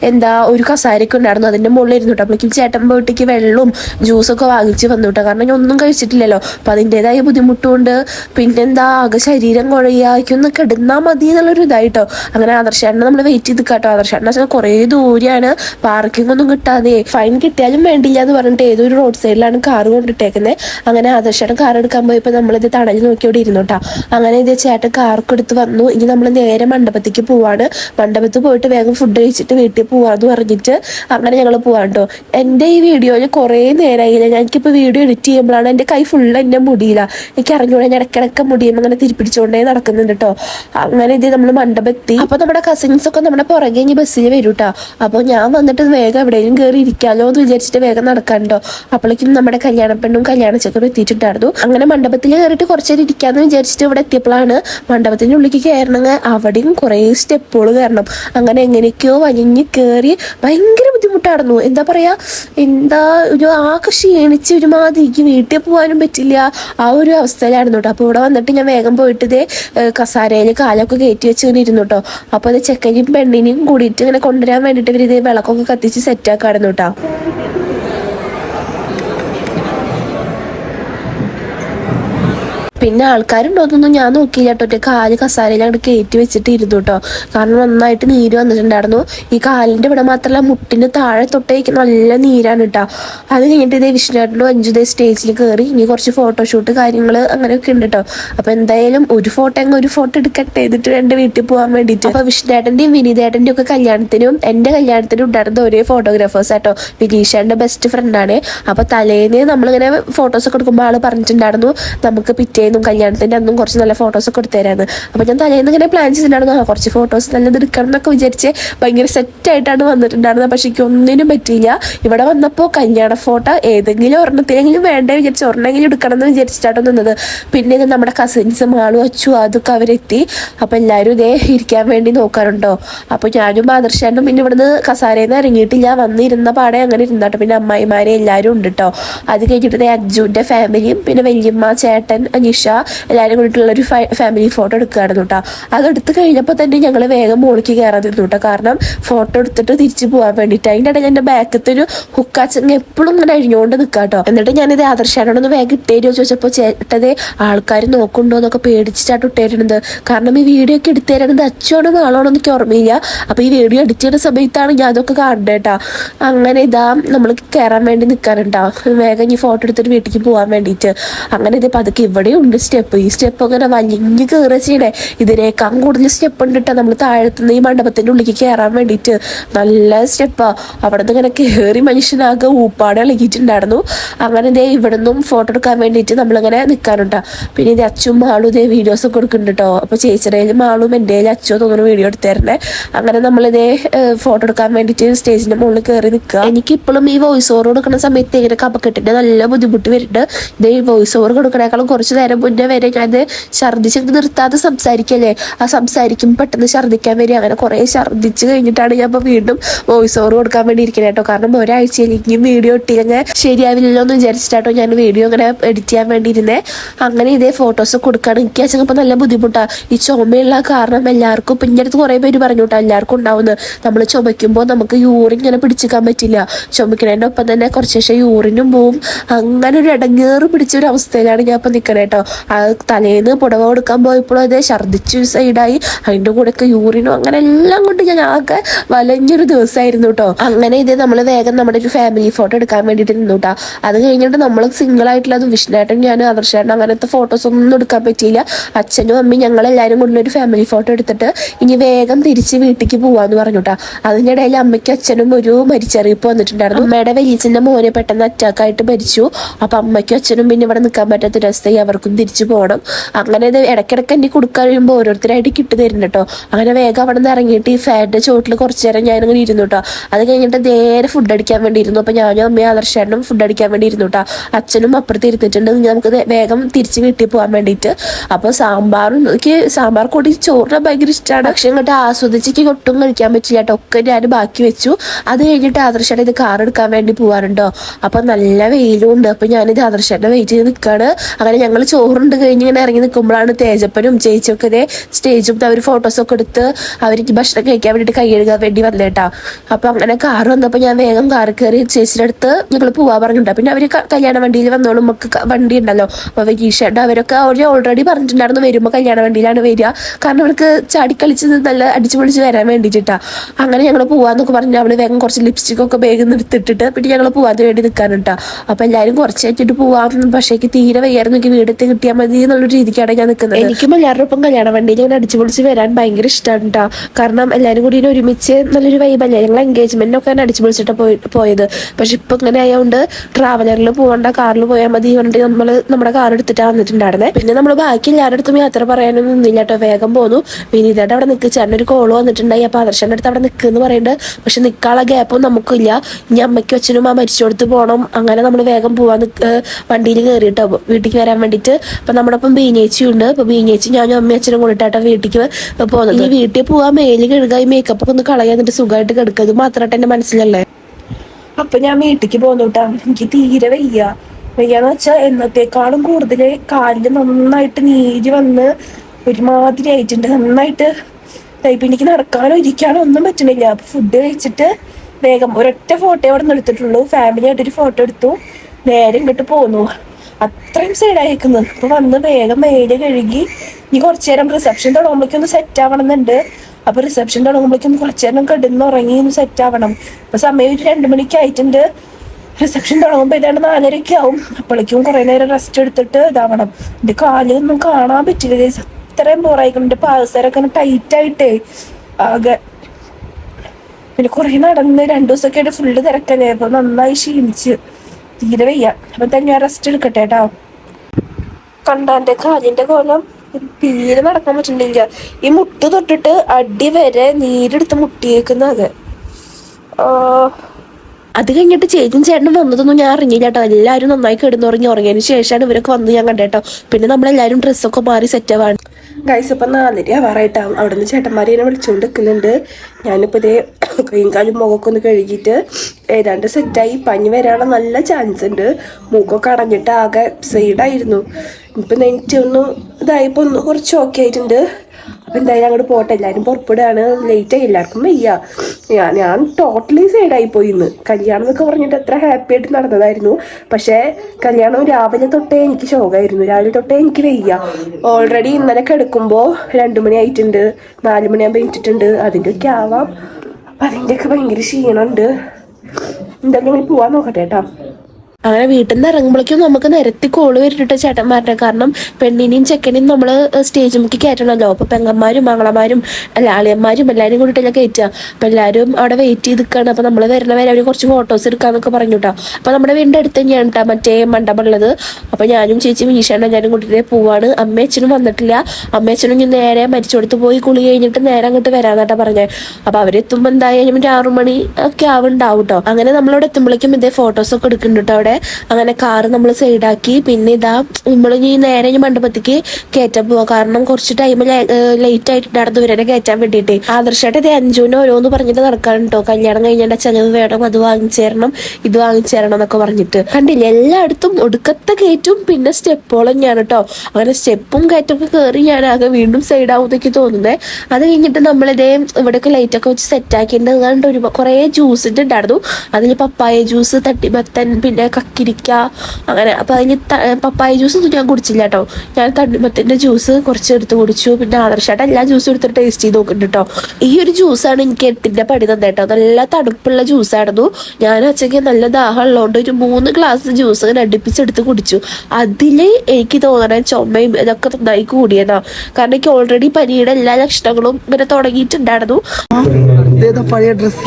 എന്താ ഒരു കസാരയൊക്കെ ഉണ്ടായിരുന്നു. അതിന്റെ മുകളിൽ ഇരുന്നു കേട്ടോ അപ്പോഴേക്കും ചേട്ടൻ പോയിട്ടേക്ക് വെള്ളവും ജ്യൂസൊക്കെ വാങ്ങിച്ച് വന്നു കേട്ടോ കാരണം ഞാൻ ഒന്നും കഴിച്ചിട്ടില്ലല്ലോ. അപ്പൊ അതിന്റെതായ ബുദ്ധിമുട്ടുണ്ട്. പിന്നെന്താ ആകെ ശരീരം കുഴയായിക്കൊന്ന് കിടന്നാൽ മതി എന്നുള്ളൊരു ഇതായിട്ടോ അങ്ങനെ ആദർശേട്ടനെ നമ്മൾ വെയിറ്റ് ചെയ്ത് കേട്ടോ ആദർശേട്ടനെ വെച്ചാൽ കുറേ ദൂരെയാണ്. പാർക്കിംഗ് ഒന്നും കിട്ടാതെ. ഫൈൻ കിട്ടിയാലും വേണ്ടില്ല എന്ന് പറഞ്ഞിട്ട് ഏതൊരു റോഡ് സൈഡിലാണ് കാർ കൊണ്ടിട്ടേക്കുന്നത് അങ്ങനെ ആദർശേട്ടൻ കാർ എടുക്കാൻ പോയപ്പോൾ നമ്മളിത് തടഞ്ഞു നോക്കിയോടെ ഇരുന്നോട്ടാ. അങ്ങനെ ഇത് ചേട്ടൻ കാർക്ക് എടുത്ത് വന്നു. ഇനി നമ്മൾ നേരെ മണ്ഡപത്തേക്ക് പോവാണ്. മണ്ഡപത്തിൽ പോയിട്ട് വേഗം ഫുഡ് കഴിച്ചിട്ട് വീട്ടിൽ പോവാന്ന് പറഞ്ഞിട്ട് അങ്ങനെ ഞങ്ങൾ പോവാൻ കേട്ടോ എന്റെ ഈ വീഡിയോയിൽ കുറേ നേരമായില്ല ഞങ്ങൾക്കിപ്പോൾ വീഡിയോ എഡിറ്റ് ചെയ്യുമ്പോഴാണ് എന്റെ കൈ ഫുള്ള് എന്റെ മുടിയില്ല എനിക്ക് അറിഞ്ഞൂടെ ഞാൻ ഇടയ്ക്കിടയ്ക്ക് മുടിയും അങ്ങനെ തിരിപ്പിടിച്ചുകൊണ്ടേ നടക്കുന്നുണ്ട് കേട്ടോ അങ്ങനെ ഇത് നമ്മൾ മണ്ഡപത്തി. അപ്പോൾ നമ്മുടെ കസിൻസ് ഒക്കെ നമ്മുടെ പുറകെ ഇനി ബസ്സിൽ വരും കേട്ടോ അപ്പോൾ ഞാൻ വന്നിട്ട് വേഗം എവിടെയെങ്കിലും കയറി ഇരിക്കാലോ എന്ന് വിചാരിച്ചിട്ട് വേഗം നടക്കാനുണ്ടോ. അപ്പോഴേക്കും നമ്മുടെ കല്യാണ പെണ്ണും കല്യാണ ചക്കറും എത്തിയിട്ടുണ്ടായിരുന്നു. അങ്ങനെ മണ്ഡപത്തിൽ കയറിയിട്ട് കുറച്ചേരം ഇരിക്കാന്ന് വിചാരിച്ചിട്ട് ഇവിടെ എത്തിയപ്പോഴാണ് മണ്ഡപത്തിന്റെ ഉള്ളിലേക്ക് കയറണമെങ്കിൽ അവിടെയും കുറേ സ്റ്റെപ്പുകൾ കയറണം. അങ്ങനെ എങ്ങനെയൊക്കെയോ വലിഞ്ഞ് കയറി ഭയങ്കര ബുദ്ധിമുട്ടായിരുന്നു. എന്താ പറയാ എന്താ ഒരു ആകെ ക്ഷീണിച്ച് ഒരു മാതിരിക്ക് വീട്ടിൽ പോകാനും പറ്റില്ല. ആ ഒരു അവസ്ഥയിലായിരുന്നു കേട്ടോ. അപ്പോൾ ഇവിടെ വന്നിട്ട് ഞാൻ വേഗം പോയിട്ട് ഇതേ കസാരയിൽ കാലൊക്കെ കയറ്റി വെച്ച് ഇങ്ങനെ ഇരുന്നു കേട്ടോ. അപ്പോൾ അത് ചെക്കനെയും പെണ്ണിനെയും കൂടിയിട്ട് ഇങ്ങനെ കൊണ്ടുവരാൻ വേണ്ടിയിട്ട് ഇവർ ഇതേ വിളക്കൊക്കെ കത്തിച്ച് സെറ്റാക്കായിരുന്നു കേട്ടോ. പിന്നെ ആൾക്കാരുണ്ടോന്നൊന്നും ഞാൻ നോക്കിയില്ല കേട്ടോ. ഒറ്റ കാൽ കസാരയിൽ അങ്ങോട്ട് കയറ്റി വെച്ചിട്ട് ഇരുന്നു കേട്ടോ. കാരണം നന്നായിട്ട് നീര് വന്നിട്ടുണ്ടായിരുന്നു. ഈ കാലിന്റെ ഇവിടെ മാത്രമല്ല മുട്ടിന്റെ താഴെ തൊട്ടേക്ക് നല്ല നീരാണ് കേട്ടോ. അത് കഴിഞ്ഞിട്ട് ഇതേ വിഷ്ണുവേട്ടനും അഞ്ചു സ്റ്റേജിൽ കയറി ഇനി കുറച്ച് ഫോട്ടോഷൂട്ട് കാര്യങ്ങൾ അങ്ങനെയൊക്കെ ഉണ്ട് കേട്ടോ. അപ്പൊ എന്തായാലും ഒരു ഫോട്ടോ അങ്ങ് ഒരു ഫോട്ടോ എടുക്കട്ടെ എന്നിട്ട് രണ്ട് വീട്ടിൽ പോകാൻ വേണ്ടിയിട്ട്. അപ്പൊ വിഷ്ണുവേട്ടന്റെയും വിനീതേട്ടന്റെയും ഒക്കെ കല്യാണത്തിനും എന്റെ കല്യാണത്തിനും ഉണ്ടായിരുന്ന ഒരേ ഫോട്ടോഗ്രാഫേഴ്സ് ആട്ടോ. വിനീഷാന്റെ ബെസ്റ്റ് ഫ്രണ്ടാണ് അപ്പൊ തലേന്ന് നമ്മളിങ്ങനെ ഫോട്ടോസ് ഒക്കെ എടുക്കുമ്പോൾ ആൾ പറഞ്ഞിട്ടുണ്ടായിരുന്നു നമുക്ക് പിറ്റേന്നും കല്യാണത്തിന്റെ അന്നും കുറച്ച് നല്ല ഫോട്ടോസ് ഒക്കെ അപ്പോൾ അപ്പൊ ഞാൻ തലേന്ന് ഇങ്ങനെ പ്ലാൻ ചെയ്തിട്ടുണ്ടായിരുന്നു. ആ കുറച്ച് ഫോട്ടോസ് നല്ലത് എടുക്കണം എന്നൊക്കെ വിചാരിച്ച് ഭയങ്കര സെറ്റായിട്ടാണ് വന്നിട്ടുണ്ടായിരുന്നത്. പക്ഷേ എനിക്ക് ഒന്നിനും പറ്റിയില്ല. ഇവിടെ വന്നപ്പോൾ കല്യാണ ഫോട്ടോ ഏതെങ്കിലും ഒരെണ്ണത്തിലെങ്കിലും വേണ്ട വിചാരിച്ച് ഒരെണ്ണെങ്കിലും എടുക്കണം എന്ന് വിചാരിച്ചിട്ടാണ് നിന്നത്. പിന്നെ നമ്മുടെ കസിൻസ് മാളും അച്ചു അതൊക്കെ അവരെത്തി. അപ്പോൾ എല്ലാവരും ഇതേ ഇരിക്കാൻ വേണ്ടി നോക്കാറുണ്ടോ? അപ്പോൾ ഞാനും ആദർശാനും പിന്നെ ഇവിടുന്ന് കസാരയിൽ നിന്ന് ഇറങ്ങിയിട്ടില്ല. വന്നിരുന്ന പാടെ അങ്ങനെ ഇരുന്നാട്ടോ. പിന്നെ അമ്മായിമാരെ എല്ലാവരും ഉണ്ട് കേട്ടോ അത് കഴിഞ്ഞിട്ട് അജുവിന്റെ ഫാമിലിയും പിന്നെ വല്യമ്മ ചേട്ടൻ അനീഷ എല്ലാവരും കൂടിയിട്ടുള്ള ഒരു ഫാമിലി ഫോട്ടോ എടുക്കുകയായിരുന്നു കേട്ടോ അത് എടുത്ത് കഴിഞ്ഞപ്പോൾ തന്നെ ഞങ്ങൾ വേഗം മുകളിലേക്ക് കയറാൻ നിന്നു കേട്ടോ കാരണം ഫോട്ടോ എടുത്തിട്ട് തിരിച്ചു പോകാൻ വേണ്ടിയിട്ട്. അതിന്റെ ഇടയിൽ എന്റെ ബാക്കത്തെ ഒരു ഹുക്കാച്ചങ്ങ് എപ്പോഴും ഇങ്ങനെ അഴിഞ്ഞുകൊണ്ട് നിൽക്കുക കേട്ടോ എന്നിട്ട് ഞാനിത് ആദർശാനോടൊന്ന് വേഗം ഇട്ടേരോ ചോദിച്ചപ്പോൾ ചേട്ടത് ആൾക്കാർ നോക്കുന്നുണ്ടോ എന്നൊക്കെ പേടിച്ചിട്ടാണ് ഇട്ടേരുന്നത്. കാരണം ഈ വീഡിയോ ഒക്കെ എടുത്തേരണത് അച്ഛനോടും അച്ഛനോ നാളോണോ എനിക്ക് ഓർമ്മയില്ല. അപ്പോൾ ഈ വീഡിയോ എഡിറ്റ് സമയത്താണ് ഞാൻ അതൊക്കെ കാണുന്നത് കേട്ടോ അങ്ങനെ ഇതാ നമ്മൾ കയറാൻ വേണ്ടി നിൽക്കാനുണ്ടാവും വേഗം ഈ ഫോട്ടോ എടുത്തിട്ട് വീട്ടിലേക്ക് പോകാൻ വേണ്ടിയിട്ട്. അങ്ങനെ ഇത് പതുക്കെ ഇവിടെ ഉണ്ട് സ്റ്റെപ്പ് ഈ സ്റ്റെപ്പ് അങ്ങനെ വലിഞ്ഞ് കയറുക ചെയ്യണേ. ഇതിനേക്കാൾ കൂടുതൽ സ്റ്റെപ്പ് ഉണ്ട് കേട്ടോ നമ്മൾ താഴത്തുനിന്ന് ഈ മണ്ഡപത്തിന്റെ ഉള്ളിലേക്ക് കയറാൻ വേണ്ടിയിട്ട് നല്ല സ്റ്റെപ്പാ അവിടെ നിന്ന് ഇങ്ങനെ കയറി മനുഷ്യനാകെ ഊപ്പാട് ഇളകിയിട്ടുണ്ടായിരുന്നു. അങ്ങനെ ഇതേ ഇവിടെ നിന്നും ഫോട്ടോ എടുക്കാൻ വേണ്ടിയിട്ട് നമ്മളിങ്ങനെ നിൽക്കാനുണ്ടാ പിന്നെ ഇത് അച്ഛും മാളും ഇതേ വീഡിയോസ് ഒക്കെ കൊടുക്കുന്നുണ്ട് കേട്ടോ അപ്പോൾ ചേച്ചിയുടെ മാളും എന്റെ അച്ഛനും തോന്നുന്നു വീഡിയോ എടുത്തരണേ അങ്ങനെ നമ്മളിതേ ഫോട്ടോ എടുക്കാൻ വേണ്ടിയിട്ട് സ്റ്റേജിന്റെ മുകളിൽ കയറി നിൽക്കുക എനിക്ക് ഇപ്പോഴും ഈ വോയിസ് ഓവർ കൊടുക്കുന്ന സമയത്ത് ഇങ്ങനെ കപക്കെട്ടിന്റെ നല്ല ബുദ്ധിമുട്ട് വരുന്നുണ്ട്. ഇതേ വോയിസ് ഓവർ കൊടുക്കണേക്കാളും കുറച്ച് നേരം മുന്നേ വരെ ഞാൻ ഛർദ്ദിച്ചിട്ട് നിർത്താതെ സംസാരിക്കല്ലേ? ആ സംസാരിക്കും പെട്ടെന്ന് ഛർദ്ദിക്കാൻ വരെ അങ്ങനെ കുറേ ഛർദ്ദിച്ച് കഴിഞ്ഞിട്ടാണ് ഞാൻ ഇപ്പോൾ വീണ്ടും വോയിസ് ഓവർ കൊടുക്കാൻ വേണ്ടി ഇരിക്കുന്നത് കേട്ടോ. കാരണം ഒരാഴ്ചയിൽ ഇനിയും വീഡിയോ ഇട്ടില്ലെങ്കിൽ ശരിയാവില്ലല്ലോ എന്ന് വിചാരിച്ചിട്ടാട്ടോ ഞാൻ വീഡിയോ അങ്ങനെ എഡിറ്റ് ചെയ്യാൻ വേണ്ടി ഇരുന്നേ അങ്ങനെ ഇതേ ഫോട്ടോസ് കൊടുക്കുകയാണ് എനിക്ക് അച്ഛൻ ഇപ്പോൾ നല്ല ബുദ്ധിമുട്ടാണ് ഈ ചുമയുള്ള കാരണം എല്ലാവർക്കും ഇപ്പം അടുത്ത് കുറേ പേര് പറഞ്ഞു എല്ലാവർക്കും ഉണ്ടാവുന്നത് നമ്മൾ ചുമയ്ക്കുമ്പോൾ നമുക്ക് യൂറിൻ ഇങ്ങനെ പിടിച്ചിക്കാൻ പറ്റില്ല. ചുമക്കണേന്റെ ഒപ്പം തന്നെ കുറച്ച് ശേഷം യൂറിനും പോവും. അങ്ങനെ ഒരു ഇടങ്ങേറ് പിടിച്ച ഒരു അവസ്ഥയിലാണ് ഞാൻ ഇപ്പം നിൽക്കണേ കേട്ടോ. ആ തലേന്ന് പുടവ കൊടുക്കാൻ പോയപ്പോഴും അതേ ഛർദ്ദിച്ച് സൈഡായി അതിന്റെ കൂടെയൊക്കെ യൂറിനും അങ്ങനെ എല്ലാം കൊണ്ട് ഞാൻ ആകെ വലഞ്ഞൊരു ദിവസമായിരുന്നു കേട്ടോ അങ്ങനെ ഇത് നമ്മൾ വേഗം നമ്മുടെ ഒരു ഫാമിലി ഫോട്ടോ എടുക്കാൻ വേണ്ടിയിട്ട് നിന്നു കേട്ടോ അത് കഴിഞ്ഞിട്ട് നമ്മൾ സിംഗിൾ ആയിട്ടുള്ളത് വിഷ്ണേട്ടൻ ഞാൻ ആദർശേട്ടൻ അങ്ങനത്തെ ഫോട്ടോസ് ഒന്നും എടുക്കാൻ പറ്റിയില്ല. അച്ഛനും അമ്മയും ഞങ്ങളെല്ലാവരും ഒരു ഫാമിലി ഫോട്ടോ എടുത്തിട്ട് ഇനി വേഗം തിരിച്ച് വീട്ടിലേക്ക് പോവാന്ന് പറഞ്ഞു കേട്ടോ അതിന്റെ ഇടയിൽ അമ്മയ്ക്കും അച്ഛനും ഒരു മരിച്ചറിയിപ്പ് വന്നിട്ടുണ്ടായിരുന്നു. അമ്മയുടെ വലിയച്ഛന്റെ മോനെ പെട്ടെന്ന് അറ്റാക്കായിട്ട് മരിച്ചു. അപ്പൊ അമ്മയ്ക്കും അച്ഛനും പിന്നെ ഇവിടെ നിൽക്കാൻ പറ്റാത്തൊരവസ്ഥയായി അവർക്കും തിരിച്ചു പോകണം അങ്ങനെ ഇത് ഇടയ്ക്കിടയ്ക്ക് എനിക്ക് കൊടുക്കാൻ കഴിയുമ്പോൾ ഓരോരുത്തരായിട്ട് കിട്ടി തരുന്നു കേട്ടോ അങ്ങനെ വേഗം അവിടെ നിന്ന് ഇറങ്ങിയിട്ട് ഈ ഫാന്റെ ചോട്ടിൽ കുറച്ച് നേരം ഞാനിങ്ങനെ ഇരുന്നു കേട്ടോ അത് കഴിഞ്ഞിട്ട് നേരെ ഫുഡ് അടിക്കാൻ വേണ്ടി ഇരുന്നു അപ്പോൾ ഞാനും അമ്മയും ആദർശേട്ടനും ഫുഡ് അടിക്കാൻ വേണ്ടി ഇരുന്നു കേട്ടോ അച്ഛനും അപ്പുറത്ത് ഇരുന്നിട്ടുണ്ട്. നമുക്ക് വേഗം തിരിച്ച് വീട്ടിൽ പോകാൻ വേണ്ടിയിട്ട്. അപ്പോൾ സാമ്പാറും എനിക്ക് സാമ്പാർ കൂടി ചോറിനെ ഭയങ്കര ഇഷ്ടമാണ് പക്ഷേ ഇങ്ങോട്ട് ആസ്വദിച്ചിട്ട് ഒട്ടും കഴിക്കാൻ പറ്റില്ല കേട്ടോ ഒക്കെ ഞാൻ ബാക്കി വെച്ചു. അത് കഴിഞ്ഞിട്ട് ആദർശേട്ടൻ ഇത് കാർ എടുക്കാൻ വേണ്ടി പോകാറുണ്ടോ അപ്പോൾ നല്ല വെയിലും ഉണ്ട്. അപ്പൊ ഞാനിത് ആദർശേട്ടനെ വെയിറ്റ് ചെയ്ത് നിൽക്കുകയാണ് അങ്ങനെ ഞങ്ങൾ ചോറുണ്ട് കഴിഞ്ഞ് ഇങ്ങനെ ഇറങ്ങി നിൽക്കുമ്പോഴാണ് തേജപ്പനും ചേച്ചിയൊക്കെ ഇതേ സ്റ്റേജും അവർ ഫോട്ടോസൊക്കെ എടുത്ത് അവർക്ക് ഭക്ഷണം കഴിക്കാൻ വേണ്ടിയിട്ട് കൈയെഴുകാൻ വേണ്ടി വന്നേട്ടാ. അപ്പം അങ്ങനെ കാർ വന്നപ്പോൾ ഞാൻ വേഗം കാർ കയറി ചേച്ചിയുടെ അടുത്ത് ഞങ്ങൾ പോവാൻ പറഞ്ഞിട്ടുണ്ട്. പിന്നെ അവർ കല്യാണ വണ്ടിയിൽ വന്നോളും. നമുക്ക് വണ്ടി ഉണ്ടല്ലോ. അപ്പോൾ വിജീഷേട്ട അവരൊക്കെ അവർ ഓൾറെഡി പറഞ്ഞിട്ടുണ്ടായിരുന്നു വരുമ്പോൾ കല്യാണ വണ്ടിയിലാണ് വരിക. കാരണം അവർക്ക് ചാടിക്കളിച്ച് നല്ല അടിച്ചു പൊളിച്ച് വരാൻ വേണ്ടിയിട്ടാ. അങ്ങനെ ഞങ്ങൾ പോവാന്നൊക്കെ പറഞ്ഞു അവൾ വേഗം കുറച്ച് ലിപ്സ്റ്റിക് ഒക്കെ വേഗം നിർത്തിട്ടിട്ട് പിന്നെ ഞങ്ങൾ പോവാൻ വേണ്ടി നിൽക്കാനുണ്ടാ അപ്പം എല്ലാവരും കുറച്ച് കഴിഞ്ഞിട്ട് പോവാം. പക്ഷേ എനിക്ക് തീരെ വയ്യായിരുന്നു. എനിക്ക് വീടത്തെ കിട്ടിയാൽ മതി എന്നുള്ള രീതിക്കാണ് ഞാൻ നിൽക്കുന്നത് എനിക്കും എല്ലാവരുടെ ഒപ്പം കല്യാണ വണ്ടിയിൽ ഇങ്ങനെ അടിച്ചു പൊളിച്ച് വരാൻ ഭയങ്കര ഇഷ്ടമാണ് കേട്ടോ കാരണം എല്ലാവരും കൂടി ഒരുമിച്ച് നല്ലൊരു വൈബല്ലേ ഞങ്ങൾ എൻഗേജ്മെന്റിനൊക്കെ തന്നെ അടിച്ചു പോയി പോയത്. പക്ഷെ ഇപ്പൊ ഇങ്ങനെ ആയതുകൊണ്ട് ട്രാവലറിൽ പോകണ്ട കാറിൽ പോയാൽ മതി പറഞ്ഞിട്ട് നമ്മൾ നമ്മുടെ കാർ എടുത്തിട്ടാണ് വന്നിട്ടുണ്ടായിരുന്നത് പിന്നെ നമ്മൾ ബാക്കി എല്ലാവരുടെ അടുത്തും യാത്ര പറയാനൊന്നും നിന്നില്ല കേട്ടോ വേഗം പോന്നു. വിനീതയുടെ അവിടെ നിൽക്കുക ചേട്ടൻ ഒരു കോൾ വന്നിട്ടുണ്ടായി. അപ്പൊ ആദർശന്റെ അടുത്ത് അവിടെ നിൽക്കുന്നു പറയുന്നുണ്ട് പക്ഷെ നിൽക്കാനുള്ള ഗ്യാപ്പും നമുക്കില്ല. ഇനി അമ്മയ്ക്കും അച്ഛനും ആ മരിച്ചോടത്ത് പോകണം അങ്ങനെ നമ്മൾ വേഗം പോവാൻ വണ്ടിയിൽ കയറിയിട്ടോ വീട്ടിലേക്ക് വരാൻ വേണ്ടിയിട്ട്. അപ്പൊ നമ്മുടെ ഒപ്പം ബീനേച്ചി ഉണ്ട് അപ്പൊ ബീനേച്ചി ഞാനും അമ്മയും അച്ഛനും കൂടിയിട്ടാട്ടോ വീട്ടിലേക്ക് പോകുന്നത് ഈ വീട്ടിൽ പോവാൻ മേൽ കഴുകാൻ ഈ മേക്കപ്പ് ഒക്കെ ഒന്ന് കളയാൻ എന്നിട്ട് സുഖമായിട്ട് കിടക്കുക മാത്രമായിട്ട് എന്റെ മനസ്സിലല്ലേ? അപ്പൊ ഞാൻ വീട്ടിലേക്ക് പോന്നോട്ടാ എനിക്ക് തീരെ വയ്യ. വയ്യാന്ന് വെച്ചാൽ എന്നത്തേക്കാളും കൂടുതൽ കാലിൽ നന്നായിട്ട് നീര് വന്ന് ഒരുമാതിരി ആയിട്ടുണ്ട്. നന്നായിട്ട് ഇപ്പൊ എനിക്ക് നടക്കാനോ ഇരിക്കാനോ ഒന്നും പറ്റണില്ല അപ്പൊ ഫുഡ് കഴിച്ചിട്ട് വേഗം ഒരൊറ്റ ഫോട്ടോ അവിടെ നിന്ന് എടുത്തിട്ടുള്ളൂ ഫാമിലി ആയിട്ടൊരു ഫോട്ടോ എടുത്തു. നേരെ ഇങ്ങോട്ട് പോന്നു. അത്രയും സൈഡായിരിക്കുന്നു അപ്പൊ വന്ന് വേഗം മേട് കഴുകി ഇനി കുറച്ചു നേരം റിസപ്ഷൻ തുടങ്ങുമ്പോഴേക്കും ഒന്ന് സെറ്റ് ആവണമെന്നുണ്ട്. അപ്പൊ റിസപ്ഷൻ തുടങ്ങുമ്പോഴേക്കും കുറച്ചു നേരം കിടന്ന് ഉറങ്ങി ഒന്ന് സെറ്റ് ആവണം. അപ്പൊ സമയം ഒരു രണ്ടു മണിക്ക് ആയിട്ടുണ്ട്. റിസപ്ഷൻ തുടങ്ങുമ്പോൾ ഏതാണ്ട് നാലരയ്ക്ക് ആവും. അപ്പോഴേക്കും കുറെ നേരം റെസ്റ്റ് എടുത്തിട്ട് ഇതാവണം. എന്റെ കാലൊന്നും കാണാൻ പറ്റില്ല. അത്രയും ബോറായിക്കണം എന്റെ പാസരൊക്കെ ടൈറ്റ് ആയിട്ടേ ആകെ. പിന്നെ കുറെ നടന്ന് രണ്ടു ദിവസമൊക്കെ ആയിട്ട് ഫുള്ള് തിരക്കല്ലേ. അപ്പൊ നന്നായി ക്ഷീണിച്ച്. തീരെ വയ്യ. അപ്പൊ തന്നെ ഞാൻ റെസ്റ്റ് എടുക്കട്ടെ കേട്ടോ കണ്ടാന്റെ കാലിന്റെ കോലം. തീരെ നടക്കാൻ പറ്റുന്നില്ല. ഈ മുട്ട് തൊട്ടിട്ട് അടി വരെ നീരെടുത്ത് മുട്ടിയേക്കുന്നത് അത്. കഴിഞ്ഞിട്ട് ചേച്ചിയും ചേട്ടനും വന്നതൊന്നും ഞാൻ അറിഞ്ഞില്ല കേട്ടോ എല്ലാവരും നന്നായി കിടന്നുറങ്ങി. ഉറങ്ങിയതിന് ശേഷമാണ് ഇവരൊക്കെ വന്ന് ഞാൻ കണ്ടേട്ടോ പിന്നെ നമ്മളെല്ലാവരും ഡ്രസ്സൊക്കെ മാറി സെറ്റ് ഗൈസ് ഇപ്പം നാലര ആവാറായിട്ടാവും അവിടെ നിന്ന് ചേട്ടന്മാരെ എന്നെ വിളിച്ചുകൊണ്ട് നിൽക്കുന്നുണ്ട് ഞാനിപ്പോൾ ഇതേ കൈയും മുഖമൊക്കെ ഒന്ന് കഴുകിയിട്ട് ഏതാണ്ട് സെറ്റായി. പനി വരാനുള്ള നല്ല ചാൻസ് ഉണ്ട്. മൂക്കൊക്കെ അടഞ്ഞിട്ട് ആകെ സൈഡായിരുന്നു ഇപ്പം നെറ്റ് ഒന്ന് ഇതായപ്പോൾ ഒന്ന് കുറച്ച് ഓക്കെ ആയിട്ടുണ്ട്. അപ്പം എന്തായാലും അങ്ങോട്ട് പോട്ടെ. എല്ലാരും പുറപ്പെടുകയാണ്. ലേറ്റ് ആയി. എല്ലാവർക്കും വയ്യ. ഞാൻ ഞാൻ ടോട്ടലി സൈഡായി പോയി ഇന്ന്. കല്യാണം എന്നൊക്കെ പറഞ്ഞിട്ട് എത്ര ഹാപ്പി ആയിട്ട് നടന്നതായിരുന്നു. പക്ഷേ കല്യാണം രാവിലെ തൊട്ടേ എനിക്ക് ശോകമായിരുന്നു രാവിലെ തൊട്ടേ എനിക്ക് വയ്യ. ഓൾറെഡി ഇന്നലെ കിടക്കുമ്പോൾ രണ്ട് മണി ആയിട്ടുണ്ട്. നാല് മണിയാകുമ്പോൾ എണീറ്റിട്ടുണ്ട്. അതിന്റെ ഒക്കെ ആവാം. അപ്പം അതിന്റെയൊക്കെ ഭയങ്കര ക്ഷീണമുണ്ട്. ഞാൻ പോവാൻ നോക്കട്ടെ കേട്ടോ. അങ്ങനെ വീട്ടിൽ നിന്ന് ഇറങ്ങുമ്പോഴേക്കും നമുക്ക് നിരത്തി കോൾ വരിട്ട് ചേട്ടന്മാരുടെ. കാരണം പെണ്ണിനെയും ചെക്കനെയും നമ്മൾ സ്റ്റേജ് മുക്കി കയറ്റണമല്ലോ അപ്പൊ പെങ്ങന്മാരും മംഗളമാരും അല്ല അളിയന്മാരും എല്ലാവരും കൂടിയിട്ടല്ലേ കയറ്റുക അപ്പൊ എല്ലാവരും അവിടെ വെയിറ്റ് ചെയ്ത് നിൽക്കുകയാണ് അപ്പൊ നമ്മൾ വരുന്നവരെ അവർ കുറച്ച് ഫോട്ടോസ് എടുക്കാന്നൊക്കെ പറഞ്ഞു കേട്ടോ അപ്പൊ നമ്മുടെ വീടിന്റെ അടുത്ത് തന്നെയാണ് കേട്ടോ മറ്റേ മണ്ഡപമുള്ളത്. അപ്പൊ ഞാനും ചേച്ചി മീശാണ് ഞാനും കൂട്ടിട്ട് പോവാണ്. അമ്മയച്ഛനും വന്നിട്ടില്ല. അമ്മയച്ഛനും ഇനി നേരെ മരിച്ചെടുത്ത് പോയി കുളി കഴിഞ്ഞിട്ട് നേരെ അങ്ങോട്ട് വരാന്നാട്ടാ പറഞ്ഞത് അപ്പൊ അവരെത്തുമ്പോൾ എന്തായാലും ഒരു മണി ഒക്കെ ആവുണ്ടാവും കേട്ടോ അങ്ങനെ നമ്മളവിടെ എത്തുമ്പോഴേക്കും ഇതേ ഫോട്ടോസ് ഒക്കെ എടുക്കുന്നുണ്ട് കേട്ടോ അവിടെ. അങ്ങനെ കാറ് നമ്മൾ സൈഡാക്കി പിന്നെ ഇതാ നമ്മൾ ഇനി നേരെ ഇനി മണ്ഡപത്തിക്ക് കയറ്റാൻ പോവാ. കാരണം കുറച്ച് ടൈം ലേറ്റ് ആയിട്ട് നടന്നു വരെ കയറ്റാൻ വേണ്ടിയിട്ട്. ആദർശമായിട്ട് ഇത് അഞ്ചുവിന് ഓരോന്ന് പറഞ്ഞിട്ട് നടക്കാൻ കേട്ടോ കല്യാണം കഴിഞ്ഞാൽ ചെലവ് വേണം അത് വാങ്ങിച്ചേരണം ഇത് വാങ്ങിച്ചേരണം എന്നൊക്കെ പറഞ്ഞിട്ട്. കണ്ടില്ല? എല്ലായിടത്തും ഒടുക്കത്തെ കയറ്റും പിന്നെ സ്റ്റെപ്പുകളും ഞാൻ കേട്ടോ അങ്ങനെ സ്റ്റെപ്പും കയറ്റൊക്കെ കയറി ഞാൻ ആകെ വീണ്ടും സൈഡ് ആവുന്നതൊക്കെ തോന്നുന്നത് അത് കഴിഞ്ഞിട്ട് നമ്മളിതേ ഇവിടെയൊക്കെ ലൈറ്റ് ഒക്കെ വെച്ച് സെറ്റ് ആക്കിയിട്ടുണ്ട്. അതുകൊണ്ട് ഒരു കുറേ ജ്യൂസ് ഉണ്ടായിരുന്നു. അതിൽ പപ്പായ ജ്യൂസ് തട്ടിമത്തൻ പിന്നെ കക്കിരിക്ക അങ്ങനെ അപ്പം അതിന് പപ്പായ ജ്യൂസ് ഒന്നും ഞാൻ കുടിച്ചില്ല കേട്ടോ ഞാൻ തണ്ണിമത്തിന്റെ ജ്യൂസ് കുറച്ച് എടുത്ത് കുടിച്ചു. പിന്നെ ആദർശമായിട്ട് എല്ലാ ജ്യൂസും എടുത്തിട്ട് ടേസ്റ്റ് ചെയ്ത് നോക്കുന്നുണ്ട് കേട്ടോ ഈ ഒരു ജ്യൂസാണ് എനിക്ക് എട്ടിന്റെ പടി തന്നെ കേട്ടോ നല്ല തണുപ്പുള്ള ജ്യൂസായിരുന്നു ഞാൻ അച്ഛക്ക് നല്ല ദാഹം ഉള്ളതുകൊണ്ട് ഒരു മൂന്ന് ഗ്ലാസ് ജ്യൂസ് അങ്ങനെ അടുപ്പിച്ചെടുത്ത് കുടിച്ചു. അതിൽ എനിക്ക് തോന്നണ ചുമയും ഇതൊക്കെ നന്നായി കൂടിയതാ. കാരണം എനിക്ക് ഓൾറെഡി പനിയുടെ എല്ലാ ലക്ഷണങ്ങളും ഇങ്ങനെ തുടങ്ങിയിട്ടുണ്ടായിരുന്നു. പഴയ ഡ്രസ്സ്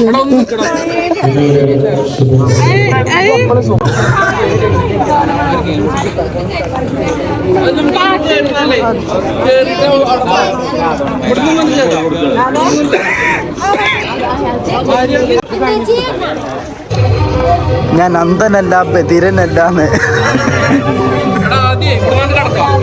ഞാൻ അന്തനല്ല ബധിരനല്ലാന്ന് ആദ്യം ഇവിടെ കടക്കാം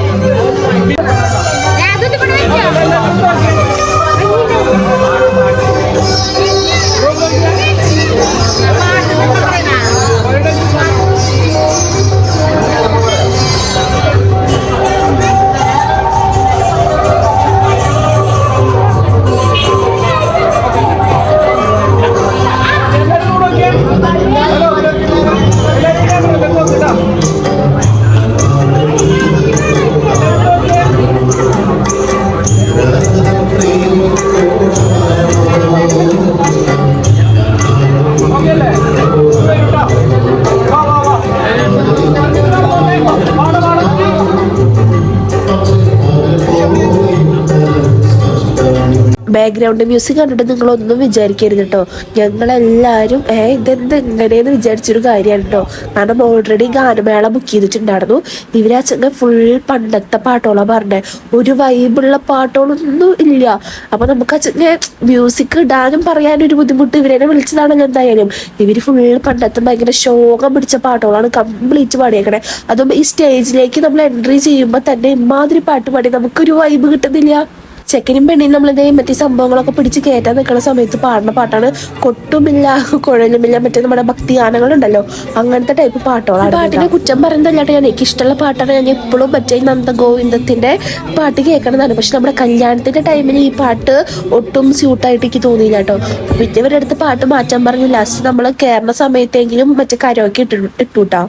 ബാക്ക്ഗ്രൗണ്ട് മ്യൂസിക് കണ്ടിട്ട് നിങ്ങളൊന്നും വിചാരിക്കരുത് കേട്ടോ ഞങ്ങളെല്ലാവരും ഏ ഇതെന്ത് എങ്ങനെയെന്ന് വിചാരിച്ചൊരു കാര്യമാണ് കേട്ടോ കാരണം ഓൾറെഡി ഗാനമേള ബുക്ക് ചെയ്തിട്ടുണ്ടായിരുന്നു. ഇവരാ ഫുൾ പണ്ടത്തെ പാട്ടുകളാണ് പറഞ്ഞത് ഒരു വൈബുള്ള പാട്ടുകളൊന്നും ഇല്ല. അപ്പൊ നമുക്ക് അച്ഛനെ മ്യൂസിക് ഇടാനും പറയാനും ഒരു ബുദ്ധിമുട്ട് ഇവരെ ഞാൻ എന്തായാലും. ഇവർ ഫുൾ പണ്ടത്തെ ഭയങ്കര ശോകം പിടിച്ച പാട്ടുകളാണ് കംപ്ലീറ്റ് പാടിയേക്കണേ. അതും ഈ സ്റ്റേജിലേക്ക് നമ്മൾ എൻട്രി ചെയ്യുമ്പോൾ തന്നെ ഇമാതിരി പാട്ട് പാടി നമുക്കൊരു വൈബ് കിട്ടുന്നില്ല. ചെക്കനും പെണ്ണിനും നമ്മളിതേ മറ്റേ സംഭവങ്ങളൊക്കെ പിടിച്ച് കയറ്റാൻ നിൽക്കുന്ന സമയത്ത് പാടുന്ന പാട്ടാണ് കൊട്ടുമില്ല കുഴലുമില്ല മറ്റേ നമ്മുടെ ഭക്തി ഗാനങ്ങളുണ്ടല്ലോ. അങ്ങനത്തെ ടൈപ്പ് പാട്ടുകളാണ് പാട്ടിനെ കുറ്റം പറയുന്നതല്ലാട്ട് ഞാൻ. എനിക്ക് ഇഷ്ടമുള്ള പാട്ടാണ് ഞാൻ എപ്പോഴും മറ്റേ നന്ദ ഗോവിന്ദത്തിന്റെ പാട്ട് കേൾക്കണതാണ്. പക്ഷെ നമ്മുടെ കല്യാണത്തിന്റെ ടൈമിൽ ഈ പാട്ട് ഒട്ടും സ്യൂട്ടായിട്ട് എനിക്ക് തോന്നിയില്ല കേട്ടോ. പിന്നെ ഇവരുടെ അടുത്ത് പാട്ട് മാറ്റാൻ പറഞ്ഞു ലാസ്റ്റ് നമ്മൾ കയറുന്ന സമയത്തെങ്കിലും മറ്റേ കരോക്കെ ഇട്ടു ഇട്ടുട്ടാ.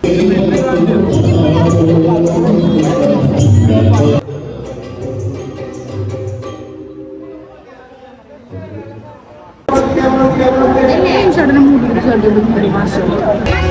で売っております。